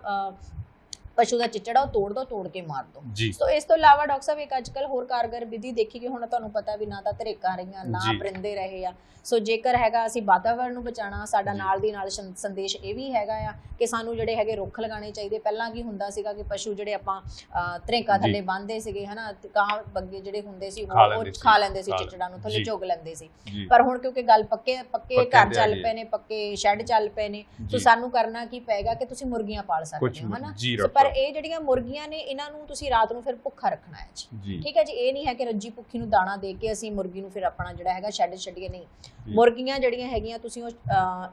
ਪਸ਼ੂ ਦਾ ਚਿੱਚੜ ਉਹ ਤੋੜ ਦੋ ਤੋੜ ਕੇ ਮਾਰ ਦੋ ਸੋ ਇਸ ਤੋਂ ਇਲਾਵਾ ਡਾਕਟਰ ਸਾਹਿਬ ਇੱਕ ਅੱਜਕੱਲ ਹੋਰ ਕਾਰਗਰ ਵਿਧੀ ਦੇਖੀ ਕਿ ਹੁਣ ਤੁਹਾਨੂੰ ਪਤਾ ਵੀ ਨਾ ਤਾਂ ਧਰੇਕਾਂ ਰਹੀਆਂ ਨਾ। ਪਰਿੰਦੇ ਰਹੇ ਆ ਸੋ ਜੇਕਰ ਹੈਗਾ ਅਸੀਂ ਵਾਤਾਵਰਣ ਨੂੰ ਬਚਾਉਣਾ ਸਾਡਾ। ਨਾਲ ਦੀ ਨਾਲ ਸੰਦੇਸ਼ ਇਹ ਵੀ ਹੈਗਾ ਆ ਕਿ ਸਾਨੂੰ ਜਿਹੜੇ ਹੈਗੇ ਰੁੱਖ ਲਗਾਉਣੇ ਚਾਹੀਦੇ ਪਹਿਲਾਂ ਕੀ ਹੁੰਦਾ ਸੀਗਾ ਕਿ ਪਸ਼ੂ ਜਿਹੜੇ ਆਪਾਂ ਧਰੇਕਾਂ। ਥੱਲੇ ਬੰਨਦੇ ਸੀਗੇ ਹਨਾ ਕਾਂ ਬੱਗੇ ਜਿਹੜੇ ਹੁੰਦੇ ਸੀ ਉਹ ਖਾ ਲੈਂਦੇ ਸੀ ਚਿਚੜਾਂ ਨੂੰ ਥੱਲੇ। ਝੁਗ ਲੈਂਦੇ ਸੀ ਪਰ ਹੁਣ ਕਿਉਂਕਿ ਗੱਲ ਪੱਕੇ ਪੱਕੇ ਘਰ ਚੱਲ ਪਏ ਨੇ ਪੱਕੇ ਸ਼ੈੱਡ ਚੱਲ ਪਏ ਨੇ ਸੋ। ਸਾਨੂੰ ਕਰਨਾ ਕੀ ਪਏਗਾ ਕਿ ਤੁਸੀਂ ਮੁਰਗੀਆਂ ਪਾਲ ਸਕਦੇ ਹੋ ਹਨਾ ਪਰ ਇਹ ਜਿਹੜੀਆਂ ਮੁਰਗੀਆਂ ਨੇ ਇਹਨਾਂ ਨੂੰ ਤੁਸੀਂ ਰਾਤ ਨੂੰ ਫਿਰ ਭੁੱਖਾ ਰੱਖਣਾ ਹੈ ਜੀ। ਠੀਕ ਹੈ ਜੀ ਇਹ ਨਹੀਂ ਹੈ ਕਿ ਰੱਜੀ ਭੁੱਖੀ ਨੂੰ ਦਾਣਾ ਦੇ ਕੇ ਅਸੀਂ ਮੁਰਗੀ ਨੂੰ ਫਿਰ ਆਪਣਾ ਜਿਹੜਾ ਹੈਗਾ ਸ਼ੈੱਡ ਛੱਡੀਏ ਨਹੀਂ। ਮੁਰਗੀਆਂ ਜਿਹੜੀਆਂ ਹੈਗੀਆਂ ਤੁਸੀਂ ਉਹ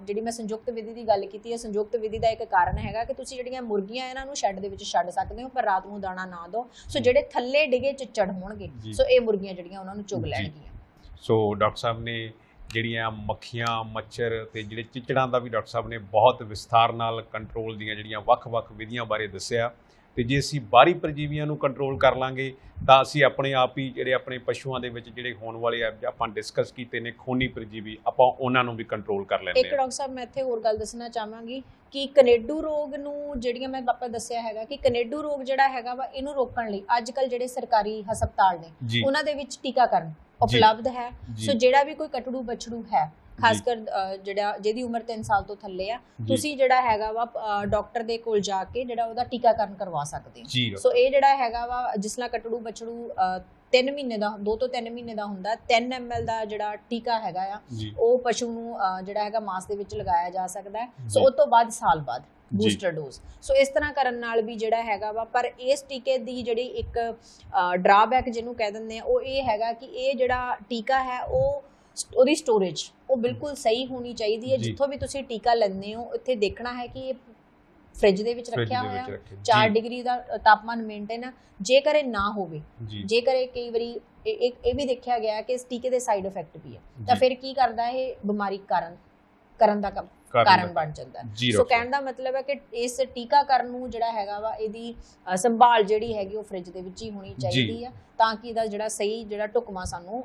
ਜਿਹੜੀ ਮੈਂ ਸੰਯੁਕਤ ਵਿਧੀ ਦੀ ਗੱਲ ਕੀਤੀ ਹੈ ਸੰਯੁਕਤ ਵਿਧੀ ਦਾ ਇੱਕ ਕਾਰਨ ਹੈਗਾ ਕਿ ਤੁਸੀਂ ਜਿਹੜੀਆਂ ਮੁਰਗੀਆਂ ਇਹਨਾਂ ਨੂੰ ਸ਼ੈੱਡ ਦੇ ਵਿੱਚ ਛੱਡ ਸਕਦੇ ਹੋ ਪਰ ਰਾਤ ਨੂੰ ਦਾਣਾ ਨਾ ਦਿਓ। ਸੋ ਜਿਹੜੇ ਥੱਲੇ ਡਿਗੇ ਚਿੱਚੜ ਹੋਣਗੇ। ਸੋ ਇਹ ਮੁਰਗੀਆਂ ਜਿਹੜੀਆਂ ਉਹਨਾਂ ਨੂੰ ਚੁਗ। ਲੈਣਗੀਆਂ। ਸੋ ਡਾਕਟਰ ਸਾਹਿਬ ਨੇ ਜਿਹੜੀਆਂ ਮੱਖੀਆਂ ਮੱਛਰ ਤੇ ਜਿਹੜੇ ਚਿਚੜਾਂ ਦਾ ਵੀ ਡਾਕਟਰ ਸਾਹਿਬ ਨੇ ਬਹੁਤ ਵਿਸਥਾਰ ਨਾਲ ਕੰਟਰੋਲ ਦੀਆਂ ਜਿਹੜੀਆਂ ਵੱਖ-ਵੱਖ ਵਿਧੀਆਂ ਬਾਰੇ ਦੱਸਿਆ। ਤੇ ਜੇ ਅਸੀਂ ਬਾਹਰੀ ਪਰਜੀਵੀਆਂ ਨੂੰ ਕੰਟਰੋਲ ਕਰ ਲਾਂਗੇ ਤਾਂ ਅਸੀਂ ਆਪਣੇ ਆਪ ਹੀ ਜਿਹੜੇ ਆਪਣੇ ਪਸ਼ੂਆਂ ਦੇ ਵਿੱਚ ਜਿਹੜੇ ਹੋਣ ਵਾਲੇ ਆ ਆਪਾਂ ਡਿਸਕਸ ਕੀਤੇ ਨੇ ਖੂਨੀ ਪਰਜੀਵੀ ਆਪਾਂ ਉਹਨਾਂ ਨੂੰ ਵੀ ਕੰਟਰੋਲ ਕਰ ਲੈਂਦੇ ਇੱਕ ਆ ਡਾਕਟਰ ਸਾਹਿਬ ਮੈਂ ਇੱਥੇ ਹੋਰ ਗੱਲ ਦੱਸਣਾ ਚਾਹਾਂਗੀ। ਕਿ ਕਨੇਡੂ ਰੋਗ ਨੂੰ ਜਿਹੜੀਆਂ ਮੈਂ ਆਪਾਂ ਦੱਸਿਆ ਹੈਗਾ ਕਿ ਕਨੇਡੂ ਰੋਗ ਜਿਹੜਾ ਹੈਗਾ ਵਾ ਇਹਨੂੰ ਰੋਕਣ ਲਈ ਅੱਜ ਕੱਲ ਜਿਹੜੇ ਸਰਕਾਰੀ ਹਸਪਤਾਲ ਨੇ ਉਹਨਾਂ ਦੇ ਵਿੱਚ ਟੀਕਾਕਰਨ ਉਪਲਬਧ ਹੈ। ਸੋ ਜਿਹੜਾ ਵੀ ਕੋਈ ਕਟੜੂ ਬਛੜੂ ਹੈ ਖਾਸ। ਕਰ ਜਿਹੜਾ ਜਿਹਦੀ ਉਮਰ 3 ਸਾਲ ਤੋਂ ਥੱਲੇ ਆ ਤੁਸੀਂ ਜਿਹੜਾ ਹੈਗਾ ਵਾ ਡਾਕਟਰ ਦੇ ਕੋਲ ਜਾ ਕੇ ਜਿਹੜਾ ਉਹਦਾ ਟੀਕਾਕਰਨ ਕਰਵਾ ਸਕਦੇ ਹੋ। ਸੋ ਇਹ ਜਿਹੜਾ ਹੈਗਾ ਵਾ ਜਿਸਲਾ ਕਟੜੂ ਬਛੜੂ 3 ਮਹੀਨੇ ਦਾ 2 ਤੋਂ 3 ਮਹੀਨੇ ਦਾ ਹੁੰਦਾ 3 ml ਦਾ ਜਿਹੜਾ ਟੀਕਾ ਹੈਗਾ ਆ ਉਹ ਪਸ਼ੂ ਨੂੰ ਜਿਹੜਾ ਹੈਗਾ ਮਾਸ ਦੇ ਵਿੱਚ ਲਗਾਇਆ ਜਾ ਸਕਦਾ ਹੈ ਸੋ। ਉਸ ਤੋਂ ਬਾਅਦ ਸਾਲ ਬਾਅਦ। ਬੂਸਟਰ ਡੋਜ਼ ਸੋ ਇਸ ਤਰ੍ਹਾਂ ਕਰਨ ਨਾਲ ਵੀ ਜਿਹੜਾ ਹੈਗਾ ਵਾ ਪਰ ਇਸ ਟੀਕੇ ਦੀ ਜਿਹੜੀ ਇੱਕ ਡਰਾਬੈਕ ਜਿਹਨੂੰ ਕਹਿ ਦਿੰਦੇ ਆ ਉਹ ਇਹ ਹੈਗਾ ਕਿ ਇਹ ਜਿਹੜਾ ਟੀਕਾ ਹੈ ਉਹ ਉਹਦੀ ਸਟੋਰੇਜ ਉਹ ਬਿਲਕੁਲ ਸਹੀ ਹੋਣੀ ਚਾਹੀਦੀ ਹੈ। ਜਿੱਥੋਂ ਵੀ ਤੁਸੀਂ ਟੀਕਾ ਲੈਂਦੇ ਹੋ ਇੱਥੇ ਦੇਖਣਾ ਹੈ ਕਿ ਇਹ ਫ੍ਰਿਜ ਦੇ ਵਿੱਚ ਰੱਖਿਆ ਹੋਇਆ ਵਿੱਚ ਰੱਖੇ 4 ਜੀ, ਡਿਗਰੀ ਦਾ ਤਾਪਮਾਨ ਮੇਨਟੇਨ ਆ। ਜੇਕਰ ਇਹ ਨਾ ਹੋਵੇ ਜੇਕਰ ਇਹ ਕਈ ਵਾਰੀ ਇਹ ਇਹ- ਵੀ ਦੇਖਿਆ ਗਿਆ ਹੈ ਕਿ ਇਸ ਟੀਕੇ ਦੇ ਸਾਈਡ ਇਫੈਕਟ ਵੀ ਹੈ ਤਾਂ। ਫਿਰ ਕੀ ਕਰਦਾ ਇਹ ਬਿਮਾਰੀ ਕਾਰਨ ਕਰਨ ਦਾ ਕੰਮ ਕਾਰਨ ਬਣ ਜਾਂਦਾ। ਹੈ ਸੋ ਕਹਿਣ ਦਾ ਮਤਲਬ ਹੈ ਕਿ ਇਸ ਟੀਕਾਕਰਨ ਨੂੰ ਜਿਹੜਾ ਹੈਗਾ ਵਾ ਇਹਦੀ ਸੰਭਾਲ ਜਿਹੜੀ ਹੈਗੀ ਉਹ ਫ੍ਰਿਜ ਦੇ ਵਿੱਚ ਹੀ ਹੋਣੀ ਚਾਹੀਦੀ ਆ ਤਾਂ ਕਿ ਇਹਦਾ ਜਿਹੜਾ ਸਹੀ ਜਿਹੜਾ ਢੁਕਮਾ ਸਾਨੂੰ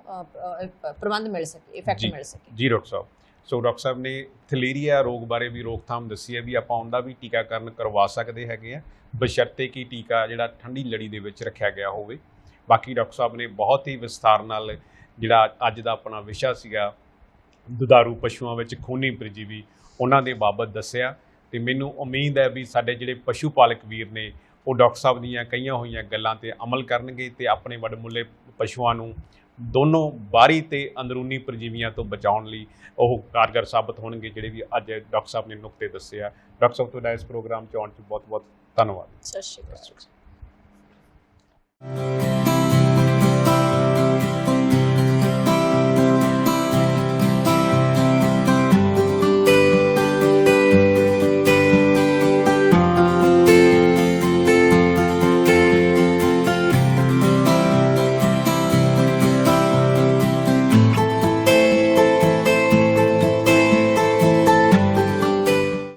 ਪ੍ਰਬੰਧ ਮਿਲ ਸਕੇ ਇਫੈਕਟ। ਮਿਲ ਸਕੇ। ਜੀ ਡਾਕਟਰ ਸਾਹਿਬ। ਸੋ ਡਾਕਟਰ ਸਾਹਿਬ ਨੇ ਥਲੇਰੀਆ ਰੋਗ ਬਾਰੇ ਵੀ ਰੋਕਥਾਮ ਦੱਸੀ ਹੈ ਵੀ ਆਪਾਂ ਉਹਦਾ ਵੀ ਟੀਕਾਕਰਨ ਕਰਵਾ ਸਕਦੇ ਹੈਗੇ ਆ। ਬਸ਼ਰਤੇ ਕਿ ਟੀਕਾ ਜਿਹੜਾ ਠੰਡੀ ਲੜੀ ਦੇ ਵਿੱਚ ਰੱਖਿਆ ਗਿਆ ਹੋਵੇ। ਬਾਕੀ ਡਾਕਟਰ ਸਾਹਿਬ ਨੇ ਬਹੁਤ ਹੀ ਵਿਸਥਾਰ ਨਾਲ ਜਿਹੜਾ ਅੱਜ ਦਾ ਆਪਣਾ ਵਿਸ਼ਾ ਸੀਗਾ, ਦੁਧਾਰੂ ਪਸ਼ੂਆਂ ਵਿੱਚ ਖੂਨੀ ਪ੍ਰਜੀਵੀ ਉਹਨਾਂ ਦੇ ਬਾਬਤ ਦੱਸਿਆ। ਤੇ ਮੈਨੂੰ ਉਮੀਦ ਹੈ ਵੀ ਸਾਡੇ ਜਿਹੜੇ ਪਸ਼ੂ ਪਾਲਕ ਵੀਰ ਨੇ, ਉਹ ਡਾਕਟਰ ਸਾਹਿਬ ਦੀਆਂ ਕਈਆਂ ਹੋਈਆਂ ਗੱਲਾਂ ਤੇ ਅਮਲ ਕਰਨਗੇ ਤੇ ਆਪਣੇ ਵੱਡਮੁੱਲੇ ਪਸ਼ੂਆਂ ਨੂੰ ਦੋਨੋਂ ਬਾਹਰੀ ਤੇ ਅੰਦਰੂਨੀ ਪਰਜੀਵੀਆਂ ਤੋਂ ਬਚਾਉਣ ਲਈ ਉਹ ਕਾਰਗਰ ਸਾਬਤ ਹੋਣਗੇ ਜਿਹੜੇ ਵੀ ਅੱਜ ਡਾਕਟਰ ਸਾਹਿਬ ਨੇ ਨੁਕਤੇ ਦੱਸੇ ਆ। ਡਾਕਟਰ ਸਾਹਿਬ ਤੁਹਾਡਾ ਇਸ ਪ੍ਰੋਗਰਾਮ 'ਚ ਆਉਣ 'ਚ ਬਹੁਤ ਬਹੁਤ ਧੰਨਵਾਦ ਸਤਿ ਸ਼੍ਰੀ ਅਕਾਲ.